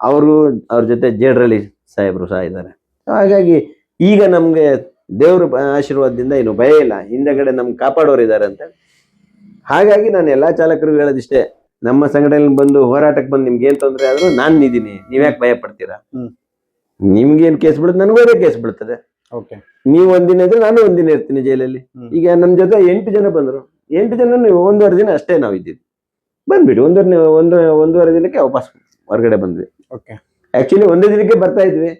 ಅವರು ಅವ್ರ ಜೊತೆ ಜೇಡ್ರಲ್ಲಿ ಸಾಹೇಬ್ರು ಸಹ ಇದ್ದಾರೆ. ಹಾಗಾಗಿ ಈಗ ನಮ್ಗೆ ದೇವ್ರ ಆಶೀರ್ವಾದದಿಂದ ಏನು ಭಯ ಇಲ್ಲ. ಹಿಂದೆಗಡೆ ನಮ್ಗೆ ಕಾಪಾಡೋರು ಇದ್ದಾರೆ ಅಂತ ಹಾಗಾಗಿ ನಾನು ಎಲ್ಲಾ ಚಾಲಕರಿಗೂ ಹೇಳೋದಿಷ್ಟೇ ನಮ್ಮ ಸಂಘಟನೆ ಬಂದು ಹೋರಾಟಕ್ಕೆ ಬಂದು ನಿಮ್ಗೆ ಏನ್ ತೊಂದರೆ ಆದ್ರೂ ನಾನ್ ನಿದ್ದೀನಿ. ನೀವ್ಯಾಕೆ ಭಯ ಪಡ್ತೀರಾ? ನಿಮ್ಗೆ ನಿಮ್ಗೇನ್ ಕೇಸ್ ಬೀಳುತ್ತೆ ನನಗೂ ಅದೇ ಕೇಸ್ ಬೀಳ್ತದೆ ಓಕೆ. ನೀವು ಒಂದಿನ ಇದ್ರೆ ನಾನು ಒಂದಿನ ಇರ್ತೀನಿ ಜೈಲಲ್ಲಿ. ಈಗ ನಮ್ಮ ಜೊತೆ ಎಂಟು ಜನ ಬಂದ್ರು. ಎಂಟು ಜನ ನೀವು ಒಂದೂವರೆ ದಿನ ಅಷ್ಟೇ ನಾವು ಇದ್ದೀವಿ ಬಂದ್ಬಿಡಿ ಒಂದೂವರೆ ಒಂದು ಒಂದೂವರೆ ದಿನಕ್ಕೆ ವಾಪಸ್ ಹೊರಗಡೆ ಬಂದ್ವಿ. ಓಕೆ. ಆಕ್ಚುಲಿ ಒಂದೇ ದಿನಕ್ಕೆ ಬರ್ತಾ ಇದ್ವಿ.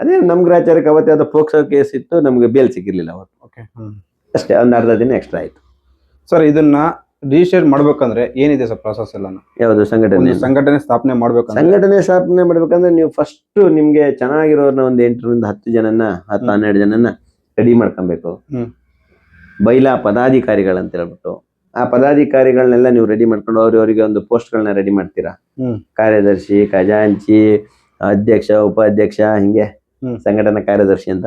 ಅದೇ ನಮ್ ಗ್ರಾಚಾರಕ್ಕೆ ಅವತ್ತೇ ಯಾವ್ದೋ ಪೋಕ್ಸೋ ಕೇಸ್ ಇತ್ತು ನಮ್ಗೆ ಬೇಲ್ ಸಿಕ್ಕಿರ್ಲಿಲ್ಲ ಅವತ್ತು. ಓಕೆ ಅಷ್ಟೇ ಒಂದ್ ಅರ್ಧ ದಿನ ಎಕ್ಸ್ಟ್ರಾ ಆಯ್ತು. ಸರ್ ಇದನ್ನ ರಿಜಿಸ್ಟರ್ ಮಾಡ್ಬೇಕಂದ್ರೆ ಏನಿದೆ ಸರ್ ಪ್ರಾಸೆಸ್ ಎಲ್ಲ ಯಾವ್ದು ಸಂಘಟನೆ? ಸಂಘಟನೆ ಸ್ಥಾಪನೆ ಮಾಡ್ಬೇಕು ಸಂಘಟನೆ ಸ್ಥಾಪನೆ ಮಾಡ್ಬೇಕಂದ್ರೆ ನೀವು ಫಸ್ಟ್ ನಿಮ್ಗೆ ಚೆನ್ನಾಗಿರೋರ್ನ ಒಂದ್ ಎಂಟರಿಂದ ಹತ್ತು ಜನನ್ನ ಹತ್ತು. ಹನ್ನೆರಡು ಜನನ್ನ ರೆಡಿ ಮಾಡ್ಕೊಬೇಕು. ಬೈಲಾ ಬೈಲಾ ಪದಾಧಿಕಾರಿಗಳಂತ ಹೇಳ್ಬಿಟ್ಟು. ಆ ಪದಾಧಿಕಾರಿಗಳನ್ನೆಲ್ಲ ನೀವು ರೆಡಿ ಮಾಡ್ಕೊಂಡು ಅವ್ರಿಗೆ ಒಂದು ಪೋಸ್ಟ್ಗಳನ್ನ ರೆಡಿ ಮಾಡ್ತೀರಾ? ಕಾರ್ಯದರ್ಶಿ ಖಜಾಂಚಿ ಅಧ್ಯಕ್ಷ ಉಪಾಧ್ಯಕ್ಷ ಹಿಂಗೆ. ಸಂಘಟನಾ ಕಾರ್ಯದರ್ಶಿ ಅಂತ.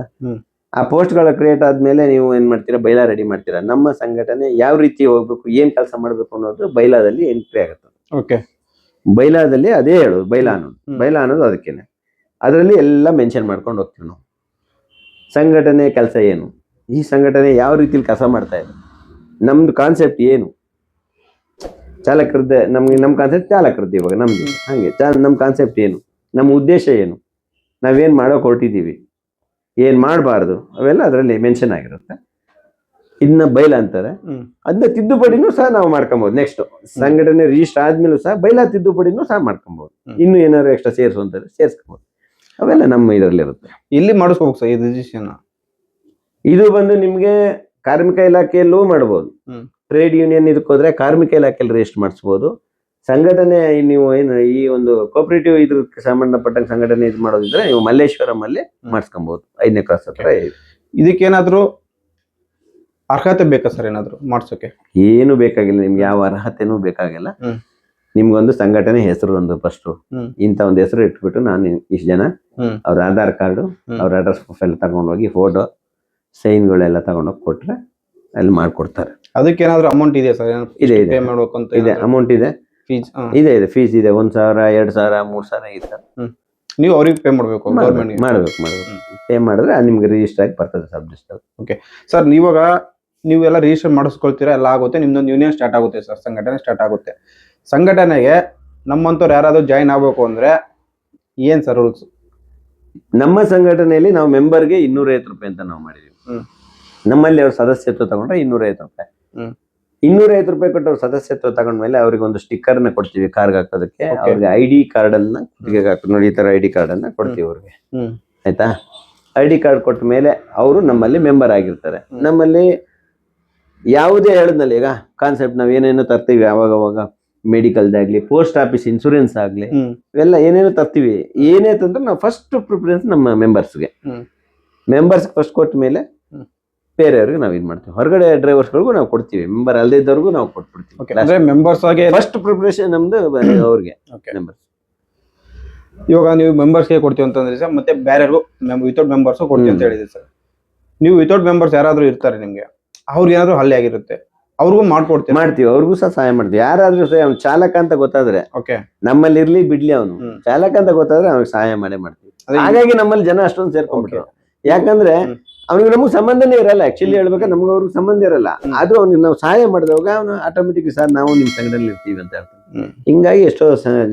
ಆ ಪೋಸ್ಟ್ಗಳು ಕ್ರಿಯೇಟ್ ಆದ್ಮೇಲೆ ನೀವು ಏನ್ ಮಾಡ್ತೀರಾ? ಬೈಲಾ ರೆಡಿ ಮಾಡ್ತೀರಾ? ನಮ್ಮ ಸಂಘಟನೆ ಯಾವ ರೀತಿ ಹೋಗ್ಬೇಕು ಏನ್ ಕೆಲಸ ಮಾಡ್ಬೇಕು ಅನ್ನೋದು ಬೈಲಾದಲ್ಲಿ ಎಂಟ್ರಿ ಆಗುತ್ತೆ. ಓಕೆ ಬೈಲಾದಲ್ಲಿ ಅದೇ ಹೇಳೋದು ಬೈಲಾ ಅನ್ನೋದು. ಬೈಲಾ ಅನ್ನೋದು ಅದಕ್ಕೇನೆ. ಅದರಲ್ಲಿ ಎಲ್ಲ ಮೆನ್ಷನ್ ಮಾಡ್ಕೊಂಡು ಹೋಗ್ತೀವಿ ನಾವು. ಸಂಘಟನೆ ಕೆಲಸ ಏನು? ಈ ಸಂಘಟನೆ ಯಾವ ರೀತಿಲಿ ಕೆಲಸ ಮಾಡ್ತಾ ಇದೆ? ನಮ್ದು ಕಾನ್ಸೆಪ್ಟ್ ಏನು? ಚಾಲಕರದ್ದೇ ನಮ್ಗೆ ನಮ್ಮ ಕಾನ್ಸೆಪ್ಟ್ ಚಾಲಕರದ್ದು ಇವಾಗ ನಮ್ದು. ಹಂಗೆ ಚಾ ನಮ್ಮ ಕಾನ್ಸೆಪ್ಟ್ ಏನು? ನಮ್ಮ ಉದ್ದೇಶ ಏನು? ನಾವೇನು ಮಾಡೋಕೆ ಹೊರಟಿದ್ದೀವಿ? ಏನು ಮಾಡಬಾರ್ದು? ಅವೆಲ್ಲ ಅದರಲ್ಲಿ ಮೆನ್ಷನ್ ಆಗಿರುತ್ತೆ. ಇದನ್ನ ಬೈಲ ಅಂತಾರೆ ಅದನ್ನ ತಿದ್ದುಪಡಿನೂ ಸಹ ನಾವು ಮಾಡ್ಕೊಬಹುದು ನೆಕ್ಸ್ಟ್ ಸಂಘಟನೆ ರಿಜಿಸ್ಟರ್ ಆದ್ಮೇಲೂ ಸಹ ಬೈಲ ತಿದ್ದುಪಡಿನೂ ಸಹ ಮಾಡ್ಕೊಬಹುದು. ಇನ್ನು ಏನಾದ್ರು ಎಕ್ಸ್ಟ್ರಾ ಸೇರಿಸು ಅಂತಾರೆ ಸೇರಿಸ್ಕೋಬಹುದು ಅವೆಲ್ಲ ನಮ್ಮ ಇದರಲ್ಲಿ ಇರುತ್ತೆ ಇಲ್ಲಿ ಮಾಡಿಸ್ಕೋಬೇಕು ಸರ್ ಈ ರಿಜಿಸ್ಟ್ರೇಷನ್ ಇದು ಬಂದು ನಿಮ್ಗೆ ಕಾರ್ಮಿಕ ಇಲಾಖೆಯಲ್ಲೂ ಮಾಡಬಹುದು. ಟ್ರೇಡ್ ಯೂನಿಯನ್ ಇದಕ್ಕೋದ್ರೆ ಕಾರ್ಮಿಕ ಇಲಾಖೆಯಲ್ಲಿ ರಿಜಿಸ್ಟರ್ ಮಾಡಿಸ್ಬೋದು. ಸಂಘಟನೆ ನೀವು ಏನು ಈ ಒಂದು ಕೋಪರೇಟಿವ್ ಇದ್ರ ಸಂಬಂಧಪಟ್ಟಂಗೆ ಸಂಘಟನೆ ಇದು ಮಾಡೋದಿದ್ರೆ ನೀವು ಮಲ್ಲೇಶ್ವರಂ ಅಲ್ಲಿ ಮಾಡಿಸ್ಕೊಬಹುದು ಐದನೇ ಕ್ರಾಸ್ ಹತ್ರ ಇದೆ. ಇದಕ್ಕೇನಾದ್ರೂ ಅರ್ಹತೆ ಬೇಕಾ ಸರ್ ಏನಾದ್ರು ಮಾಡ್ಸೋಕೆ? ಏನು ಬೇಕಾಗಿಲ್ಲ ನಿಮ್ಗೆ ಯಾವ ಅರ್ಹತೆನೂ ಬೇಕಾಗಿಲ್ಲ. ನಿಮ್ಗೊಂದು ಸಂಘಟನೆ ಹೆಸರು ಒಂದು ಫಸ್ಟ್ ಇಂತ ಒಂದು ಹೆಸರು ಇಟ್ಬಿಟ್ಟು ನಾನು ಇಷ್ಟು ಜನ. ಅವ್ರ ಆಧಾರ್ ಕಾರ್ಡು. ಅವ್ರ ಅಡ್ರೆಸ್ ಪ್ರೊಫೈಲ್ ತಗೊಂಡೋಗಿ ಫೋಟೋ ಸೈನ್ಗಳೆಲ್ಲ ತಗೊಂಡೋಗಿ ಕೊಟ್ರೆ ಅಲ್ಲಿ ಮಾಡ್ಕೊಡ್ತಾರೆ. ಅದಕ್ಕೆ ಏನಾದ್ರು ಅಮೌಂಟ್ ಇದೆ. ಸರ್ ಇದೆ, ಇದೆ ಅಮೌಂಟ್ ಇದೆ. ಫೀಸ್ ಇದೆ ಇದೆ. ಫೀಸ್ ಇದೆ. ಒಂದ್ ಸಾವಿರ ಎರಡ್ ಸಾವಿರ ಮೂರ್ ಸಾವಿರ ಈ ತರ ನೀವು ಅವ್ರಿಗೆ ಪೇ ಮಾಡಬೇಕು ಗೌರ್ಮೆಂಟ್ ಮಾಡ್ಬೇಕು ಮಾಡ್ಬೇಕು. ಪೇ ಮಾಡಿದ್ರೆ ನಿಮ್ಗೆ ರಿಜಿಸ್ಟರ್ ಆಗಿ ಬರ್ತದೆ ಸಬ್ ಓಕೆ ಸರ್ ನೀವಾಗ ನೀವೆಲ್ಲ ರಿಜಿಸ್ಟರ್ ಮಾಡಿಸ್ಕೊಳ್ತೀರಾ? ಎಲ್ಲ ಆಗುತ್ತೆ. ನಿಮ್ದೊಂದು ಯೂನಿಯನ್ ಸ್ಟಾರ್ಟ್ ಆಗುತ್ತೆ ಸರ್ ಸಂಘಟನೆ ಸ್ಟಾರ್ಟ್ ಆಗುತ್ತೆ. ಸಂಘಟನೆಗೆ ನಮ್ಮಂತವ್ರು ಯಾರಾದರೂ ಜಾಯಿನ್ ಆಗ್ಬೇಕು ಅಂದ್ರೆ ಏನ್ ಸರ್ ರೂಲ್ಸ್ ನಮ್ಮ ಸಂಘಟನೆಯಲ್ಲಿ ನಾವು ಮೆಂಬರ್ಗೆ ಇನ್ನೂರೈವತ್ತು ರೂಪಾಯಿ ಅಂತ ನಾವು ಮಾಡಿದೀವಿ. ನಮ್ಮಲ್ಲಿ ಅವ್ರ ಸದಸ್ಯತ್ವ ತಗೊಂಡ್ರೆ ಇನ್ನೂರೈವತ್ತು ರೂಪಾಯಿ. ಇನ್ನೂರೈವತ್ತು ರೂಪಾಯಿ ಕೊಟ್ಟವ್ರು ಅವ್ರ ಸದಸ್ಯತ್ವ ತಗೊಂಡ್ಮೇಲೆ ಅವ್ರಿಗೆ ಒಂದು ಸ್ಟಿಕ್ಕರ್ನ ಕೊಡ್ತೀವಿ ಕಾರ್ಗೆ ಹಾಕೋದಕ್ಕೆ. ಅವ್ರಿಗೆ ಐ ಡಿ ಕಾರ್ಡ್ ಅನ್ನ ಕುತ್ತಿಗೆಗೆ ಹಾಕಿ ನೋಡಿ ಈ ತರ ಐ ಡಿ ಕಾರ್ಡ್ ಅನ್ನ ಕೊಡ್ತೀವಿ ಅವ್ರಿಗೆ. ಆಯ್ತಾ? ಐ ಡಿ ಕಾರ್ಡ್ ಕೊಟ್ಟ ಮೇಲೆ ಅವರು ನಮ್ಮಲ್ಲಿ ಮೆಂಬರ್ ಆಗಿರ್ತಾರೆ. ನಮ್ಮಲ್ಲಿ ಯಾವುದೇ ಹೇಳಿದ್ನಲ್ಲ ಈಗ ಕಾನ್ಸೆಪ್ಟ್ ನಾವ್ ಏನೇನು ತರ್ತೀವಿ ಅವಾಗ. ಅವಾಗ ಮೆಡಿಕಲ್ದಾಗ್ಲಿ ಪೋಸ್ಟ್ ಆಫೀಸ್ ಇನ್ಸೂರೆನ್ಸ್ ಆಗ್ಲಿ ಇವೆಲ್ಲ ಏನೇನು ತರ್ತೀವಿ. ಏನೇ ತಂದ್ರೆ ನಾವು ಫಸ್ಟ್ ಪ್ರಿಫರೆನ್ಸ್ ನಮ್ಮ ಮೆಂಬರ್ಸ್ಗೆ. ಮೆಂಬರ್ಸ್ ಫಸ್ಟ್ ಕೊಟ್ಟ ಮೇಲೆ. ಬೇರೆಯವ್ರಿಗೆ ನಾವು ಇದು ಮಾಡ್ತೀವಿ. ಹೊರಗಡೆ ಡ್ರೈವರ್ಸ್ಗಳಿಗೂ ನಾವು ಕೊಡ್ತೀವಿ. ಮೆಂಬರ್ ಅಲ್ಲದೇ ಇದ್ದವ್ರಿಗೂ ನಾವು ಓಕೆ ಕೊಟ್ಬಿಡ್ತೀವಿ ಅಂದ್ರೆ ಮೆಂಬರ್ಸ್ ಆಗಿ ಫಸ್ಟ್ ಪ್ರಿಪರೇಷನ್ ನಮ್ದು ಅವ್ರಿಗೆ. ಮೆಂಬರ್ಸ್ ಇವಾಗ ನೀವು ಮೆಂಬರ್ಸ್ಗೆ ಕೊಡ್ತೀವಿ ಅಂತಂದ್ರೆ ಸರ್ ಮತ್ತೆ ಬೇರೆಯವ್ರಿಗೂ ವಿತೌಟ್ ಮೆಂಬರ್ಸ್ ಕೊಡ್ತೀವಿ ಅಂತ. ಹೇಳಿದ್ರಿ ಸರ್. ನೀವು ವಿತೌಟ್ ಮೆಂಬರ್ಸ್ ಯಾರಾದ್ರೂ ಇರ್ತಾರೆ ನಿಮಗೆ ಅವ್ರಿಗೆ ಏನಾದರೂ ಹಲ್ಲೆ ಆಗಿರುತ್ತೆ ಅವ್ರಿಗೂ ಮಾಡ್ಕೊಡ್ತೀವಿ. ಮಾಡ್ತೀವಿ ಅವ್ರಿಗೂ ಸಹ ಸಹಾಯ ಮಾಡ್ತೀವಿ. ಯಾರಾದ್ರೂ ಸಹ ಅವ್ನು ಚಾಲಕ ಅಂತ ಗೊತ್ತಾದ್ರೆ ಓಕೆ ನಮ್ಮಲ್ಲಿ ಇರ್ಲಿ ಬಿಡ್ಲಿ ಅವನು. ಚಾಲಕ ಅಂತ ಗೊತ್ತಾದ್ರೆ ಅವ್ನಿಗೆ ಸಹಾಯ ಮಾಡೇ ಮಾಡ್ತೀವಿ. ಹಾಗಾಗಿ ನಮ್ಮಲ್ಲಿ ಜನ ಅಷ್ಟೊಂದು ಸೇರ್ಕೊಂಡ್ಬಿಟ್ರು. ಯಾಕಂದ್ರೆ. ಅವ್ನಿಗೆ ನಮಗೆ ಸಂಬಂಧನೇ ಇರಲ್ಲ. ಆಕ್ಚುಲಿ ಹೇಳ್ಬೇಕು ನಮ್ಗೆ ಅವ್ರಿಗೆ ಸಂಬಂಧ ಇರಲ್ಲ. ಆದ್ರೂ ಅವ್ನಿಗೆ ನಾವು ಸಹಾಯ ಮಾಡಿದಾಗ ಅವನು ಆಟೋಮೆಟಿಕ್ ಸರ್ ನಾವು ನಿಮ್ ಸಂಘದಲ್ಲಿ ಇರ್ತೀವಿ ಅಂತ ಹೇಳ್ತಾನೆ ಹಿಂಗಾಗಿ ಎಷ್ಟೋ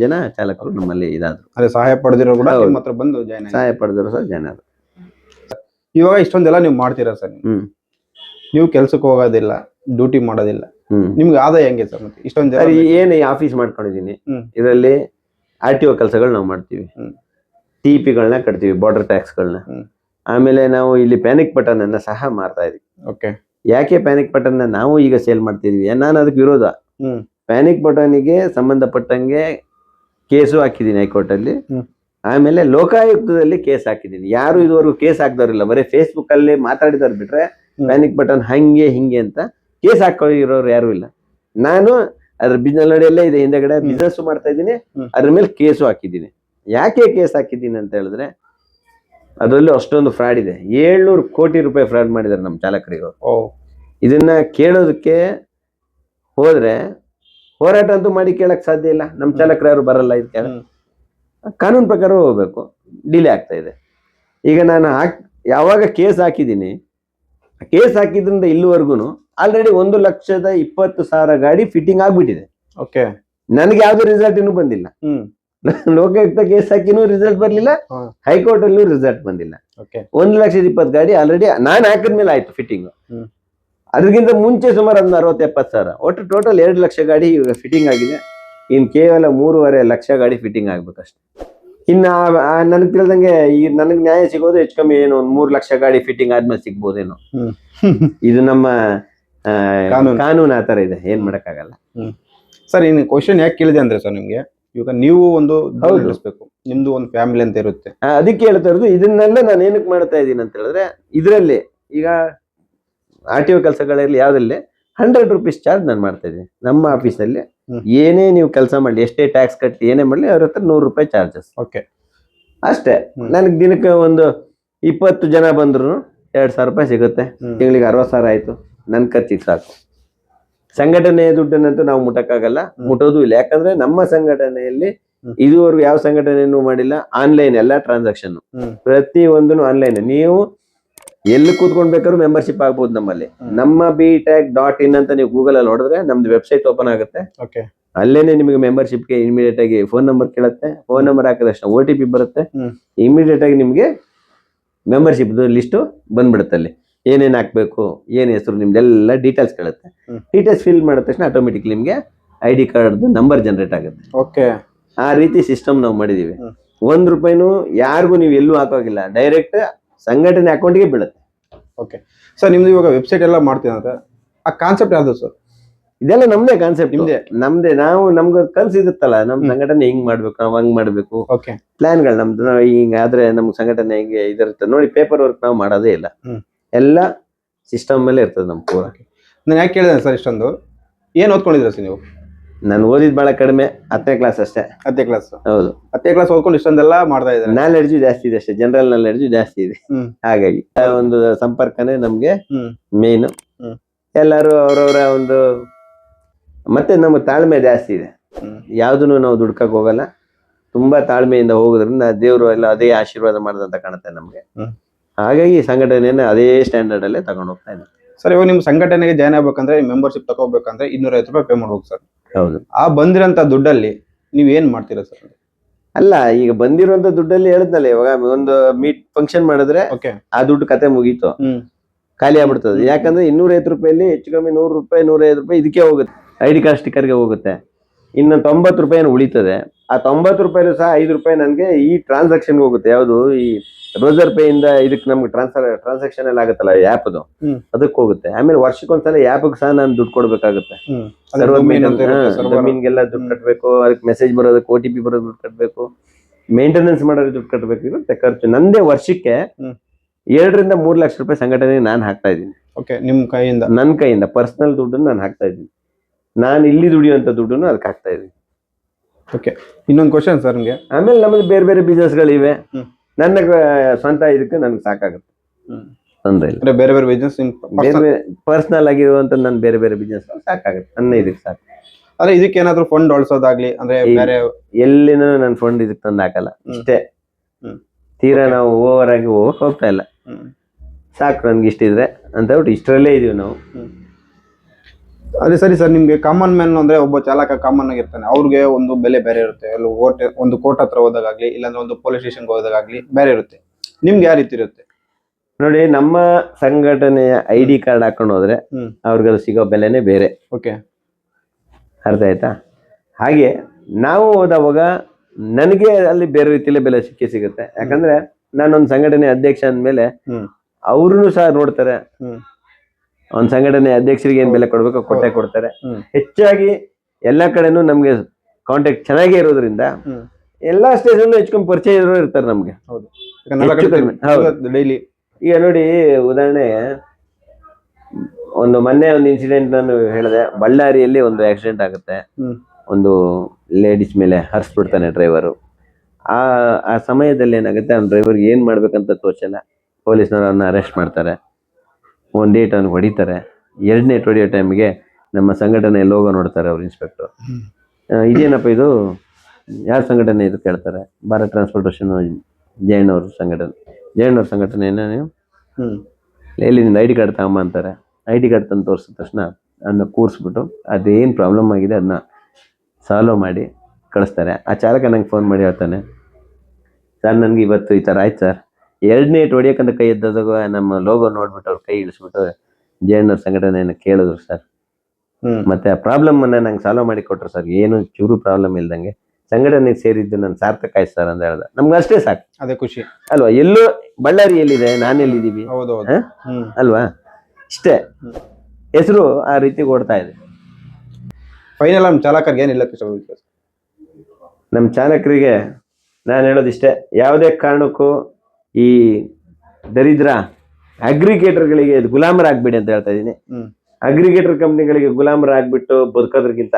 ಜನ ಚಾಲಕರು ನಮ್ಮಲ್ಲಿ ಇದಾದ್ರು. ಅದೇ ಸಹಾಯ ಪಡೆದಿರೋ ಕೂಡ. ನಿಮ್ಮ ಹತ್ರ ಬಂದು ಜಾಯ್ನ್ ಆಗಿ ಸಹಾಯ ಪಡೆದಿರೋ ಸರ್ ಜನ ಆದ್ರು. ಇವಾಗ ಇಷ್ಟೊಂದೆಲ್ಲ ನೀವು ಮಾಡ್ತೀರಾ ಸರ್ ಹ್ಮ್. ನೀವು ಕೆಲ್ಸಕ್ಕೆ ಹೋಗೋದಿಲ್ಲ ಡ್ಯೂಟಿ ಮಾಡೋದಿಲ್ಲ. ಹ್ಮ್. ನಿಮ್ಗೆ ಆದಾಯ ಹೆಂಗೆ ಸರ್ ಮತ್ತೆ? ಇಷ್ಟೊಂದು ಸರ್ ಏನು ಆಫೀಸ್ ಮಾಡ್ಕೊಂಡಿದ್ದೀನಿ. ಹ್ಮ್. ಇದರಲ್ಲಿ ಆರ್ ಟಿ ಒ ಕೆಲಸಗಳು ನಾವು ಮಾಡ್ತೀವಿ. ಹ್ಮ್. ಟಿ ಪಿಗಳನ್ನ ಕಟ್ತೀವಿ ಬಾರ್ಡರ್ ಟ್ಯಾಕ್ಸ್ಗಳನ್ನ ಹ್ಮ್. ಆಮೇಲೆ ನಾವು ಇಲ್ಲಿ ಪ್ಯಾನಿಕ್ ಬಟನ್ ಅನ್ನ ಸಹ ಮಾರ್ತಾ ಇದೀವಿ. ಓಕೆ ಯಾಕೆ ಪ್ಯಾನಿಕ್ ಬಟನ್ ನಾವು ಈಗ ಸೇಲ್ ಮಾಡ್ತಿದೀವಿ? ನಾನು ಅದಕ್ಕೆ ವಿರೋಧ? ಪ್ಯಾನಿಕ್ ಬಟನ್ಗೆ ಸಂಬಂಧಪಟ್ಟಂಗೆ ಕೇಸು ಹಾಕಿದ್ದೀನಿ ಹೈಕೋರ್ಟಲ್ಲಿ. ಅಲ್ಲಿ ಆಮೇಲೆ ಲೋಕಾಯುಕ್ತದಲ್ಲಿ ಕೇಸ್ ಹಾಕಿದ್ದೀನಿ ಯಾರು ಇದುವರೆಗೂ ಕೇಸ್ ಹಾಕ್ದವ್ರಿಲ್ಲ. ಬರೀ ಫೇಸ್ಬುಕ್ ಅಲ್ಲಿ ಮಾತಾಡಿದವ್ರು ಬಿಟ್ರೆ. ಪ್ಯಾನಿಕ್ ಬಟನ್ ಹಂಗೆ ಹಿಂಗೆ ಅಂತ ಕೇಸ್ ಹಾಕೊಂಡಿರೋರು ಯಾರು ಇಲ್ಲ. ನಾನು ಅದ್ರ ಬಿಸ್ನೆಸ್ ನಡೆಯಲ್ಲೇ ಇದೆ ಹಿಂದೆಗಡೆ. ಬಿಸ್ನೆಸ್ ಮಾಡ್ತಾ ಇದ್ದೀನಿ. ಅದ್ರ ಮೇಲೆ ಕೇಸು ಹಾಕಿದ್ದೀನಿ ಯಾಕೆ ಕೇಸ್ ಹಾಕಿದ್ದೀನಿ ಅಂತ ಹೇಳಿದ್ರೆ ಅದರಲ್ಲೂ ಅಷ್ಟೊಂದು ಫ್ರಾಡ್ ಇದೆ. ಏಳ್ನೂರು ಕೋಟಿ ರೂಪಾಯಿ ಫ್ರಾಡ್ ಮಾಡಿದ್ದಾರೆ ನಮ್ಮ ಚಾಲಕರಿಗೆ ಇದನ್ನ ಕೇಳೋದಕ್ಕೆ ಹೋದ್ರೆ ಹೋರಾಟ ಅಂತೂ ಮಾಡಿ ಕೇಳಕ್ ಸಾಧ್ಯ ಇಲ್ಲ. ನಮ್ಮ ಚಾಲಕರು ಯಾರು ಬರಲ್ಲ ಇದಕ್ಕೆ. ಕಾನೂನು ಪ್ರಕಾರ ಹೋಗ್ಬೇಕು. ಡಿಲೇ ಆಗ್ತಾ ಇದೆ. ಈಗ ನಾನು ಹಾಕ್ ಯಾವಾಗ ಕೇಸ್ ಹಾಕಿದ್ದೀನಿ ಕೇಸ್ ಹಾಕಿದ್ರಿಂದ ಇಲ್ಲಿವರೆಗೂ ಆಲ್ರೆಡಿ ಒಂದು ಲಕ್ಷದ ಇಪ್ಪತ್ತು ಸಾವಿರ ಗಾಡಿ ಫಿಟ್ಟಿಂಗ್ ಆಗ್ಬಿಟ್ಟಿದೆ. ಓಕೆ ನನಗೆ ಯಾವ್ದು ರಿಸಲ್ಟ್ ಇನ್ನೂ ಬಂದಿಲ್ಲ. ಲೋಕಾಯುಕ್ತ ಕೇಸ್ ಹಾಕಿನೂ ರಿಸಲ್ಟ್ ಬರ್ಲಿಲ್ಲ. ಹೈಕೋರ್ಟ್ ಅಲ್ಲೂ ರಿಸಲ್ಟ್ ಬಂದಿಲ್ಲ. ಓಕೆ ಒಂದು ಲಕ್ಷದ ಇಪ್ಪತ್ತು ಗಾಡಿ ಆಲ್ರೆಡಿ ನಾನು ಹಾಕಿದ್ಮೇಲೆ ಆಯ್ತು ಫಿಟ್ಟಿಂಗ್. ಅದಕ್ಕಿಂತ ಮುಂಚೆ ಸುಮಾರು ಒಂದು ಅರವತ್ತು ಎಪ್ಪತ್ತು ಸಾವಿರ. ಒಟ್ಟು ಟೋಟಲ್ ಎರಡು ಲಕ್ಷ ಗಾಡಿ ಇವಾಗ ಫಿಟ್ಟಿಂಗ್ ಆಗಿದೆ. ಇನ್ನು ಕೇವಲ ಮೂರುವರೆ ಲಕ್ಷ ಗಾಡಿ ಫಿಟ್ಟಿಂಗ್ ಆಗ್ಬೇಕಷ್ಟೆ. ಇನ್ನು ನನಗೆ ತಿಳಿದಂಗೆ ಈ ನನಗೆ ನ್ಯಾಯ ಸಿಗೋದು ಹೆಚ್ಚು ಕಮ್ಮಿ ಏನು ಒಂದು ಮೂರು ಲಕ್ಷ ಗಾಡಿ ಫಿಟ್ಟಿಂಗ್ ಆದ್ಮೇಲೆ ಸಿಗ್ಬೋದೇನೋ. ಇದು ನಮ್ಮ. ಕಾನೂನು. ಆ ಥರ ಇದೆ ಏನು ಮಾಡೋಕ್ಕಾಗಲ್ಲ. ಸರ್ ಇನ್ನು ಕ್ವಶನ್ ಯಾಕೆ ಕೇಳಿದೆ ಅಂದ್ರೆ ಸರ್ ನಿಮ್ಗೆ? ಇವಾಗ ನೀವು ಒಂದು. ನಡೆಸ್ಬೇಕು ನಿಮ್ದು ಒಂದು ಫ್ಯಾಮಿಲಿ ಅಂತ ಇರುತ್ತೆ. ಅದಕ್ಕೆ ಹೇಳ್ತಾ ಇರೋದು ಇದನ್ನೆಲ್ಲ ನಾನು ಏನಕ್ಕೆ ಮಾಡ್ತಾ ಇದ್ದೀನಿ ಅಂತ ಹೇಳಿದ್ರೆ ಇದರಲ್ಲಿ ಈಗ ಆರ್ ಟಿ ಒ ಕೆಲಸಗಳಲ್ಲಿ ಯಾವ್ದಲ್ಲಿ ಹಂಡ್ರೆಡ್ ರುಪೀಸ್ ಚಾರ್ಜ್ ನಾನು ಮಾಡ್ತಾ ಇದ್ದೀನಿ. ನಮ್ಮ ಆಫೀಸಲ್ಲಿ ಏನೇ ನೀವು ಕೆಲಸ ಮಾಡಲಿ ಎಷ್ಟೇ ಟ್ಯಾಕ್ಸ್ ಕಟ್ಟಿ ಏನೇ ಮಾಡಲಿ ಅವ್ರ ಹತ್ರ ನೂರು ರೂಪಾಯಿ ಚಾರ್ಜಸ್ ಓಕೆ. ಅಷ್ಟೇ. ನನಗೆ ದಿನಕ್ಕೆ ಒಂದು ಇಪ್ಪತ್ತು ಜನ ಬಂದ್ರು ಎರಡು ಸಾವಿರ ರೂಪಾಯಿ ಸಿಗುತ್ತೆ. ತಿಂಗಳಿಗೆ ಅರವತ್ತು ಸಾವಿರ ಆಯ್ತು. ನನ್ನ ಖರ್ಚಿಗೆ ಸಾಕು. ಸಂಘಟನೆಯ ದುಡ್ಡನ್ನಂತೂ ನಾವು ಮುಟ್ಟಕ್ಕಾಗಲ್ಲ. ಮುಟ್ಟೋದು ಇಲ್ಲ. ಯಾಕಂದ್ರೆ ನಮ್ಮ ಸಂಘಟನೆಯಲ್ಲಿ ಇದುವರೆಗೂ ಯಾವ ಸಂಘಟನೆಯನ್ನು ಮಾಡಿಲ್ಲ. ಆನ್ಲೈನ್ ಎಲ್ಲ ಟ್ರಾನ್ಸಾಕ್ಷನ್ ಪ್ರತಿ ಒಂದು ಆನ್ಲೈನ್. ನೀವು ಎಲ್ಲಿ ಕೂತ್ಕೊಂಡ್ ಬೇಕಾದ್ರೂ ಮೆಂಬರ್ಶಿಪ್ ಆಗ್ಬಹುದು ನಮ್ಮಲ್ಲಿ ನಮ್ಮ ಬಿ ಟ್ಯಾಕ್ ಡಾಟ್ ಇನ್ ಅಂತ ನೀವು ಗೂಗಲ್ ಅಲ್ಲಿ ಹೊಡೆದ್ರೆ ನಮ್ದು ವೆಬ್ಸೈಟ್ ಓಪನ್ ಆಗುತ್ತೆ. ಅಲ್ಲೇನೆ ನಿಮಗೆ ಮೆಂಬರ್ಶಿಪ್ಗೆ ಇಮಿಡಿಯೇಟ್ ಆಗಿ ಫೋನ್ ನಂಬರ್ ಕೇಳುತ್ತೆ. ಫೋನ್ ನಂಬರ್ ಹಾಕಿದ ತಕ್ಷಣ ಓ ಟಿ ಪಿ ಬರುತ್ತೆ. ಇಮಿಡಿಯೇಟ್ ಆಗಿ ನಿಮಗೆ ಮೆಂಬರ್ಶಿಪ್ ಲಿಸ್ಟ್ ಬಂದ್ಬಿಡುತ್ತೆ ಅಲ್ಲಿ. ಏನೇನು ಹಾಕ್ಬೇಕು ಏನ್ ಹೆಸರು ನಿಮ್ದೆಲ್ಲ ಡೀಟೇಲ್ಸ್ ಕೇಳುತ್ತೆ. ಡೀಟೇಲ್ಸ್ ಫಿಲ್ ಮಾಡಿದ ತಕ್ಷಣ ಆಟೋಮೆಟಿಕ್ ನಿಮಗೆ ಐ ಡಿ ಕಾರ್ಡ್ದು ನಂಬರ್ ಜನರೇಟ್ ಆಗುತ್ತೆ. ಓಕೆ ಆ ರೀತಿ ಸಿಸ್ಟಮ್ ನಾವು ಮಾಡಿದೀವಿ. ಒಂದ್ ರೂಪಾಯಿನು ಯಾರಿಗೂ ನೀವು ಎಲ್ಲೂ ಹಾಕೋಗಿಲ್ಲ. ಡೈರೆಕ್ಟ್ ಸಂಘಟನೆ ಅಕೌಂಟ್ಗೆ ಬೀಳುತ್ತೆ. ಓಕೆ ಸರ್ ನಿಮ್ದು ಇವಾಗ ವೆಬ್ಸೈಟ್ ಎಲ್ಲ ಮಾಡ್ತೀವಿ ಅಂದ್ರೆ ಆ ಕಾನ್ಸೆಪ್ಟ್ ಯಾವ್ದು ಸರ್ ಇದೆಲ್ಲ ನಮ್ದೇ ಕಾನ್ಸೆಪ್ಟ್ ನಿಮ್ದೇ? ನಮ್ದೇ ನಾವು ನಮ್ಗೆ ಕಲ್ಸಿರುತ್ತಲ್ಲ ನಮ್ ಸಂಘಟನೆ ಹಿಂಗ್ ಮಾಡ್ಬೇಕು ನಾವ್ ಹಂಗ್ ಮಾಡ್ಬೇಕು. ಓಕೆ ಪ್ಲಾನ್ಗಳು ನಮ್ದು ಹಿಂಗಾದ್ರೆ ಹಿಂಗ ಆದ್ರೆ ನಮ್ ಸಂಘಟನೆ ಹಿಂಗೆ ಇದಿರುತ್ತೆ ನೋಡಿ ಪೇಪರ್ ವರ್ಕ್ ನಾವು ಮಾಡೋದೇ ಇಲ್ಲ. ಎಲ್ಲ ಸಿಸ್ಟಮ್ ಮೇಲೆ ಇರ್ತದೆ ನಮ್ಮ ಪೂರ ನಾನು ಯಾಕೆ ಕೇಳಿದೆ ಸರ್ ಇಷ್ಟೊಂದು? ಏನು ಓದ್ಕೊಂಡಿದ್ದೀರಾ ಸರ್ ನೀವು? ನಾನು ಓದಿದ್ ಬಹಳ ಕಡಿಮೆ ಹತ್ತನೇ ಕ್ಲಾಸ್ ಅಷ್ಟೇ. ಹತ್ತನೇ ಕ್ಲಾಸ್ ಹೌದು. ಹತ್ತನೇ ಕ್ಲಾಸ್ ಓದ್ಕೊಂಡು ಇಷ್ಟೊಂದೆಲ್ಲ ಮಾಡ್ತಾ ಇದ್ದಾರೆ? ನಾಲೆಡ್ಜು ಜಾಸ್ತಿ ಇದೆ ಅಷ್ಟೇ ಜನರಲ್ ನಾಲೆಡ್ಜು ಜಾಸ್ತಿ ಇದೆ. ಹ್ಮ್. ಹಾಗಾಗಿ ಆ ಒಂದು ಸಂಪರ್ಕನೇ ನಮ್ಗೆ ಹ್ಮ್. ಮೇನ್ ಹ್ಮ್. ಎಲ್ಲರೂ ಅವರವರ ಒಂದು ಮತ್ತೆ ನಮ್ಮ ತಾಳ್ಮೆ ಜಾಸ್ತಿ ಇದೆ. ಹ್ಮ್. ಯಾವ್ದನ್ನು ನಾವು ದುಡ್ಕಕ್ಕೆ ಹೋಗಲ್ಲ. ತುಂಬಾ ತಾಳ್ಮೆಯಿಂದ ಹೋಗೋದ್ರಿಂದ ದೇವರು ಎಲ್ಲ ಅದೇ ಆಶೀರ್ವಾದ ಮಾಡಿದಂತ ಕಾಣುತ್ತೆ ನಮ್ಗೆ. ಹ್ಮ್. ಹಾಗಾಗಿ ಸಂಘಟನೆಯನ್ನು ಅದೇ ಸ್ಟ್ಯಾಂಡರ್ಡ್ ಅಲ್ಲೇ ತಗೊಂಡು ಹೋಗ್ತಾ ಇದ್ದಾರೆ. ಸರ್ ಇವಾಗ ನಿಮ್ಮ ಸಂಘಟನೆಗೆ ಜಾಯ್ನ್ ಆಗ್ಬೇಕಂದ್ರೆ ಮೆಂಬರ್ಶಿಪ್ ತಗೋಬೇಕಂದ್ರೆ ಇನ್ನೂರ ಐವತ್ತು ರೂಪಾಯಿ ಪೇ ಮಾಡ್ಬೇಕು ಸರ್. ಹೌದು. ಆ ಬಂದಿರೋಂಥ ದುಡ್ಡಲ್ಲಿ ನೀವು ಏನ್ ಮಾಡ್ತೀರಾ ಸರ್? ಅಲ್ಲ ಈಗ ಬಂದಿರುವಂತ ದುಡ್ಡಲ್ಲಿ ಹೇಳಿದ್ನಲ್ಲ ಇವಾಗ ಒಂದು ಮೀಟ್ ಫಂಕ್ಷನ್ ಮಾಡಿದ್ರೆ ಓಕೆ ಆ ದುಡ್ಡು ಕತೆ ಮುಗೀತು. ಖಾಲಿ ಆಗ್ಬಿಡ್ತದೆ. ಯಾಕಂದ್ರೆ ಇನ್ನೂರೈವತ್ತು ರೂಪಾಯಲ್ಲಿ ಹೆಚ್ಚು ಕಮ್ಮಿ ನೂರು ರೂಪಾಯಿ ನೂರೈವತ್ತು ರೂಪಾಯಿ ಇದಕ್ಕೆ ಹೋಗುತ್ತೆ. ಐ ಡಿ ಕಾರ್ಡ್ ಸ್ಟಿಕ್ಕರ್ಗೆ ಹೋಗುತ್ತೆ. ಇನ್ನು ತೊಂಬತ್ತು ರೂಪಾಯಿ ಉಳಿತದೆ. ಆ ತೊಂಬತ್ತು ರೂಪಾಯಿಲೂ ಸಹ ಐದು ರೂಪಾಯಿ ನನಗೆ ಈ ಟ್ರಾನ್ಸಾಕ್ಷನ್ಗೆ ಹೋಗುತ್ತೆ. ಯಾವುದು? ಈ ರೋಜರ್ ಪೇ ಇಂದ ಇದಕ್ಕೆ ನಮ್ಗೆ ಟ್ರಾನ್ಸ್ಫರ್ ಟ್ರಾನ್ಸಾಕ್ಷನ್ ಎಲ್ಲ ಆಗುತ್ತಲ್ಲ ಆ್ಯಪ್ ಅದು ಅದಕ್ಕೆ ಹೋಗುತ್ತೆ. ಆಮೇಲೆ ವರ್ಷಕ್ಕೊಂದ್ಸಲ ಆ್ಯಪ್ಗೆ ಸಹ ನಾನು ದುಡ್ಡು ಕೊಡ್ಬೇಕಾಗುತ್ತೆ. ಜಮೀನ್ಗೆಲ್ಲ ದುಡ್ಡು ಕಟ್ಟಬೇಕು ಅದಕ್ಕೆ ಮೆಸೇಜ್ ಬರೋದಕ್ಕೆ ಓ ಟಿ ಪಿ ಬರೋದು ದುಡ್ಡು ಕಟ್ಟಬೇಕು ಮೇಂಟೆನೆನ್ಸ್ ಮಾಡೋದಕ್ಕೆ ದುಡ್ಡು ಕಟ್ಟಬೇಕು ಇರುತ್ತೆ ಖರ್ಚು. ನಂದೇ ವರ್ಷಕ್ಕೆ. ಎರಡರಿಂದ ಮೂರು ಲಕ್ಷ ರೂಪಾಯಿ ಸಂಘಟನೆಗೆ ನಾನು ಹಾಕ್ತಾ ಇದ್ದೀನಿ. ಓಕೆ ನಿಮ್ಮ ಕೈಯಿಂದ. ನನ್ನ ಕೈಯಿಂದ ಪರ್ಸನಲ್ ದುಡ್ಡನ್ನು ನಾನು ಹಾಕ್ತಾ ಇದ್ದೀನಿ. ನಾನು ಇಲ್ಲಿ ದುಡಿಯುವಂತ ದುಡ್ಡನ್ನು ಅದಕ್ಕೆ ಹಾಕ್ತಾ ಇದ್ದೀನಿ ಇನ್ನೊಂದು ಕ್ವಶನ್ ಸರ್ ನಿಮಗೆ? ಆಮೇಲೆ ನಮ್ಮಲ್ಲಿ ಬೇರೆ ಬೇರೆ ಬಿಸ್ನೆಸ್ಗಳಿವೆ ಗಳಿವೆ. ನನ್ನ ಸ್ವಂತ ಇದಕ್ಕೆ ನನಗೆ ಸಾಕಾಗುತ್ತೆ. ತೊಂದರೆ ಇಲ್ಲ. ಅಂದ್ರೆ ಬೇರೆ ಬೇರೆ ಬಿಸ್ನೆಸ್ ಬೇರೆ ಬೇರೆ ಪರ್ಸನಲ್ ಆಗಿರುವಂತ ನನ್ನ ಬೇರೆ ಬೇರೆ ಬಿಸ್ನೆಸ್ ಸಾಕಾಗುತ್ತೆ. ನನ್ನ ಇದಕ್ಕೆ ಸಾಕು. ಅಂದ್ರೆ ಇದಕ್ಕೆ ಏನಾದ್ರು ಫಂಡ್ ಹೊಳ್ಸೋದಾಗ್ಲಿ ಅಂದ್ರೆ ಬೇರೆ ಎಲ್ಲಿನೂ ನನ್ನ ಫಂಡ್ ಇದಕ್ಕೆ ತಂದು ಹಾಕಲ್ಲ. ಇಷ್ಟೇ. ತೀರಾ ನಾವು ಓವರ್ ಆಗಿ ಹೋಗಕ್ ಹೋಗ್ತಾ ಇಲ್ಲ. ಸಾಕು ನನ್ಗೆ ಇಷ್ಟಿದ್ರೆ ಅಂತ ಹೇಳ್ಬಿಟ್ಟು ಇಷ್ಟರಲ್ಲೇ ಇದೀವಿ ನಾವು. ಅದೇ ಸರಿ ಸರ್ ನಿಮಗೆ ಕಾಮನ್ ಮ್ಯಾನ್ ಅಂದ್ರೆ ಒಬ್ಬ ಚಾಲಕ ಕಾಮನ್ ಆಗಿರ್ತಾನೆ. ಅವ್ರಿಗೆ ಒಂದು ಬೆಲೆ ಬೇರೆ ಇರುತ್ತೆ. ಅಲ್ಲಿ ಹೋಟೆ ಒಂದು ಕೋರ್ಟ್ ಹತ್ರ ಹೋದಾಗಲಿ ಇಲ್ಲಾಂದ್ರೆ ಒಂದು ಪೊಲೀಸ್ ಸ್ಟೇಷನ್ಗೆ ಹೋದಾಗಲಿ ಬೇರೆ ಇರುತ್ತೆ. ನಿಮ್ಗೆ ಯಾವ ರೀತಿ ಇರುತ್ತೆ? ನೋಡಿ ನಮ್ಮ ಸಂಘಟನೆಯ ಐ ಡಿ ಕಾರ್ಡ್ ಹಾಕೊಂಡು ಹೋದ್ರೆ. ಅವ್ರಿಗೆ ಸಿಗೋ ಬೆಲೆನೇ ಬೇರೆ. ಓಕೆ ಅರ್ಥ ಆಯ್ತಾ? ಹಾಗೆ ನಾವು ಹೋದವಾಗ ನನಗೆ ಅಲ್ಲಿ ಬೇರೆ ರೀತಿಯಲ್ಲಿ ಬೆಲೆ ಸಿಕ್ಕಿ ಸಿಗುತ್ತೆ. ಯಾಕಂದ್ರೆ ನಾನೊಂದು ಸಂಘಟನೆ ಅಧ್ಯಕ್ಷ ಅಂದ್ಮೇಲೆ ಅವ್ರು ಸಹ ನೋಡ್ತಾರೆ. ಒಂದ್ ಸಂಘಟನೆ ಅಧ್ಯಕ್ಷರಿಗೆ ಏನ್ ಬೆಲೆ ಕೊಡ್ಬೇಕು ಕೊಟ್ಟೆ ಕೊಡ್ತಾರೆ. ಹೆಚ್ಚಾಗಿ ಎಲ್ಲಾ ಕಡೆನೂ ನಮ್ಗೆ ಕಾಂಟ್ಯಾಕ್ಟ್ ಚೆನ್ನಾಗಿ ಇರೋದ್ರಿಂದ ಎಲ್ಲಾ ಸ್ಟೇಷನ್ ಹೆಚ್ಕೊಂಡ್ ಪರಿಚಯ ಇರೋ ಇರ್ತಾರೆ ನಮ್ಗೆ. ಡೈಲಿ ಈಗ ನೋಡಿ ಉದಾಹರಣೆ ಒಂದು ಮೊನ್ನೆ ಒಂದು ಇನ್ಸಿಡೆಂಟ್ ನಾನು ಹೇಳಿದೆ. ಬಳ್ಳಾರಿಯಲ್ಲಿ ಒಂದು ಆಕ್ಸಿಡೆಂಟ್ ಆಗುತ್ತೆ. ಒಂದು ಲೇಡೀಸ್ ಮೇಲೆ ಹರಿಸ್ಬಿಡ್ತಾನೆ ಡ್ರೈವರು ಆ ಆ ಸಮಯದಲ್ಲಿ ಏನಾಗುತ್ತೆ? ಅವ್ನ ಡ್ರೈವರ್ಗೆ ಏನು ಮಾಡ್ಬೇಕಂತ ತೋಚಲ್ಲ. ಪೊಲೀಸ್ನವ್ರು ಅವನ್ನ ಅರೆಸ್ಟ್ ಮಾಡ್ತಾರೆ. ಒಂದು ಅವ್ನಿಗೆ ಹೊಡಿತಾರೆ. ಎರಡನೇ ಹೊಡಿಯೋ ಟೈಮ್ಗೆ ನಮ್ಮ ಸಂಘಟನೆ ಲೋಗೋ ನೋಡ್ತಾರೆ ಅವ್ರು ಇನ್ಸ್ಪೆಕ್ಟರ್ ಇದೇನಪ್ಪ ಇದು? ಯಾರ ಸಂಘಟನೆ ಇದು ಕೇಳ್ತಾರೆ? ಭಾರತ್ ಟ್ರಾನ್ಸ್ಪೋರ್ಟೇಷನ್ ಜಯಣ್ಣವ್ರ ಸಂಘಟನೆ. ಜಯಣ್ಣವ್ರ ಸಂಘಟನೆ ಏನೋ ನೀವು? ಎಲ್ಲಿ ನಿಮ್ಮ ಐ ಡಿ ಕಾರ್ಡ್ ತಗೊಂಬ ಅಂತಾರೆ. ಐ ಡಿ ಕಾರ್ಡ್ ತಂದು ತೋರಿಸಿದ ತಕ್ಷಣ ಅದನ್ನ ಕೂರಿಸ್ಬಿಟ್ಟು ಅದೇನು ಪ್ರಾಬ್ಲಮ್ ಆಗಿದೆ ಅದನ್ನ ಸಾಲ್ವ್ ಮಾಡಿ ಕಳಿಸ್ತಾರೆ. ಆ ಚಾಲಕ ನಂಗೆ ಫೋನ್ ಮಾಡಿ ಹೇಳ್ತಾನೆ. ಸರ್ ನನಗೆ ಇವತ್ತು ಈ ಥರ ಆಯ್ತು ಸರ್. ಎರಡನೇ ಹೊಡಿಯಕ್ಕಂತ ಕೈ ಎದ್ದಾಗ ನಮ್ಮ ಲೋಗೋ ನೋಡ್ಬಿಟ್ಟು ಅವ್ರು ಕೈ ಇಳಿಸ್ಬಿಟ್ಟು ಜೈನವ್ರ ಸಂಘಟನೆಯನ್ನು ಕೇಳಿದ್ರು ಸರ್ ಮತ್ತೆ ಆ ಪ್ರಾಬ್ಲಮ್ ಅನ್ನ ನಂಗೆ ಸಾಲ್ವ್ ಮಾಡಿ ಕೊಟ್ರು ಸರ್ ಏನು ಚೂರು ಪ್ರಾಬ್ಲಮ್ ಇಲ್ದಂಗೆ ಸಂಘಟನೆಗೆ ಸೇರಿದ್ದು ನಾನು ಸಾರ್ಥಕ ಆಯ್ತು ಸರ್ ಅಂತ ಹೇಳ್ದ. ನಮ್ಗೆ ಅಷ್ಟೇ ಸಾಕು. ಅದೇ ಖುಷಿ. ಅಲ್ವಾ? ಎಲ್ಲೋ ಬಳ್ಳಾರಿ ಎಲ್ಲಿದೆ? ನಾನು ಎಲ್ಲಿದ್ದೀವಿ ಹೌದು ಹೌದು ಅಲ್ವಾ? ಇಷ್ಟೇ. ಹೆಸರು ಆ ರೀತಿ ಓಡ್ತಾ ಇದೆ. ಫೈನಲ್ ನಮ್ಮ ಚಾಲಕರಿಗೆ ಏನಿಲ್ಲ? ನಮ್ಮ ಚಾಲಕರಿಗೆ ನಾನು ಹೇಳೋದಿಷ್ಟೇ ಯಾವುದೇ ಕಾರಣಕ್ಕೂ ಈ ದರಿದ್ರ ಅಗ್ರಿಗೇಟರ್ಗಳಿಗೆ ಗುಲಾಮರಾಗ್ಬೇಡಿ ಅಂತ ಹೇಳ್ತಾ ಇದ್ದೀನಿ. ಅಗ್ರಿಗೇಟರ್ ಕಂಪ್ನಿಗಳಿಗೆ ಗುಲಾಮರಾಗ್ಬಿಟ್ಟು ಬದುಕೋದ್ರಗಿಂತ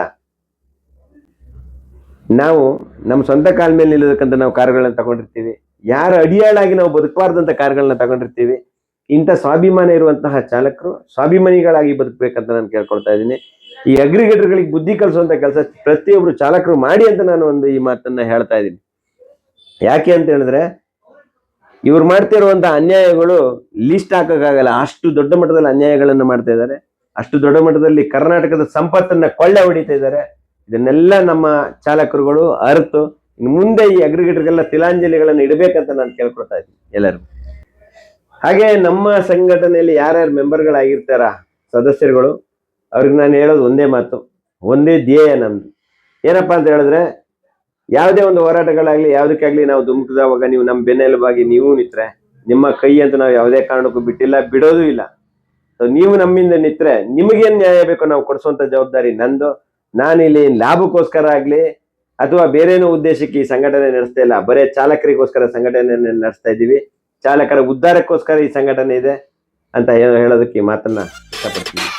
ನಾವು ನಮ್ಮ ಸ್ವಂತ ಕಾಲ ಮೇಲೆ ನಿಲ್ಲೋದಕ್ಕಂತ ನಾವು ಕಾರ್ಗಳನ್ನ ತಗೊಂಡಿರ್ತೀವಿ. ಯಾರ ಅಡಿಯಾಳಾಗಿ ನಾವು ಬದುಕಬಾರ್ದಂತ ಕಾರ್ಗಳನ್ನ ತಗೊಂಡಿರ್ತೀವಿ. ಇಂಥ ಸ್ವಾಭಿಮಾನ ಇರುವಂತಹ ಚಾಲಕರು ಸ್ವಾಭಿಮಾನಿಗಳಾಗಿ ಬದುಕಬೇಕಂತ ನಾನು ಕೇಳ್ಕೊಳ್ತಾ ಇದ್ದೀನಿ. ಈ ಅಗ್ರಿಗೇಟರ್ಗಳಿಗೆ ಬುದ್ಧಿ ಕಲಿಸುವಂತ ಕೆಲಸ ಪ್ರತಿಯೊಬ್ರು ಚಾಲಕರು ಮಾಡಿ ಅಂತ ನಾನು ಒಂದು ಈ ಮಾತನ್ನ ಹೇಳ್ತಾ ಇದ್ದೀನಿ. ಯಾಕೆ ಅಂತ ಹೇಳಿದ್ರೆ ಇವ್ರು ಮಾಡ್ತಿರುವಂತ ಅನ್ಯಾಯಗಳು ಲಿಸ್ಟ್ ಹಾಕೋಕ್ಕಾಗಲ್ಲ. ಅಷ್ಟು ದೊಡ್ಡ ಮಟ್ಟದಲ್ಲಿ ಅನ್ಯಾಯಗಳನ್ನು ಮಾಡ್ತಾ ಇದ್ದಾರೆ. ಅಷ್ಟು ದೊಡ್ಡ ಮಟ್ಟದಲ್ಲಿ ಕರ್ನಾಟಕದ ಸಂಪತ್ತನ್ನ ಕೊಳ್ಳೆ ಹೊಡಿತಾ ಇದ್ದಾರೆ. ಇದನ್ನೆಲ್ಲ ನಮ್ಮ ಚಾಲಕರುಗಳು ಅರ್ತು. ಇನ್ನು ಮುಂದೆ ಈ ಅಗ್ರಿಗೇಟರ್ಗೆಲ್ಲ ತಿಲಾಂಜಲಿಗಳನ್ನು ಇಡಬೇಕಂತ ನಾನು ಕೇಳ್ಕೊಳ್ತಾ ಇದ್ದೀನಿ ಎಲ್ಲರಿಗೂ ಹಾಗೆ ನಮ್ಮ ಸಂಘಟನೆಯಲ್ಲಿ ಯಾರ್ಯಾರು ಮೆಂಬರ್ಗಳಾಗಿರ್ತಾರ ಸದಸ್ಯರುಗಳು, ಅವ್ರಿಗೆ ನಾನು ಹೇಳೋದು ಒಂದೇ ಮಾತು. ಒಂದೇ ಧ್ಯೇಯ ನಮ್ದು. ಏನಪ್ಪಾ ಅಂತ ಹೇಳಿದ್ರೆ ಯಾವುದೇ ಒಂದು ಹೋರಾಟಗಳಾಗ್ಲಿ ಆಗಲಿ ನಾವು ಧುಮುಕಿದವಾಗ ನೀವು ನಮ್ಮ ಬೆನ್ನೆಲುಬಾಗಿ ನೀವು ನಿತ್ರೆ, ನಿಮ್ಮ ಕೈ ಅಂತ ನಾವು ಯಾವುದೇ ಕಾರಣಕ್ಕೂ ಬಿಟ್ಟಿಲ್ಲ, ಬಿಡೋದು ಇಲ್ಲ. ಸೊ ನೀವು ನಮ್ಮಿಂದ ನಿತ್ರೆ ನಿಮಗೇನ್ ನ್ಯಾಯ ಬೇಕೋ ನಾವು ಕೊಡಿಸುವಂತ ಜವಾಬ್ದಾರಿ ನಂದು. ನಾನಿಲ್ಲಿ ಲಾಭಕ್ಕೋಸ್ಕರ ಆಗ್ಲಿ, ಅಥವಾ ಬೇರೇನೋ ಉದ್ದೇಶಕ್ಕೆ ಈ ಸಂಘಟನೆ ನಡೆಸ್ತಾ ಇಲ್ಲ. ಬರೇ ಚಾಲಕರಿಗೋಸ್ಕರ ಸಂಘಟನೆ ನಡೆಸ್ತಾ ಇದ್ದೀವಿ. ಚಾಲಕರ ಉದ್ಧಾರಕ್ಕೋಸ್ಕರ ಈ ಸಂಘಟನೆ ಇದೆ ಅಂತ ಹೇಳೋದಕ್ಕೆ ಈ ಮಾತನ್ನ ಇಷ್ಟಪಡ್ತೀನಿ.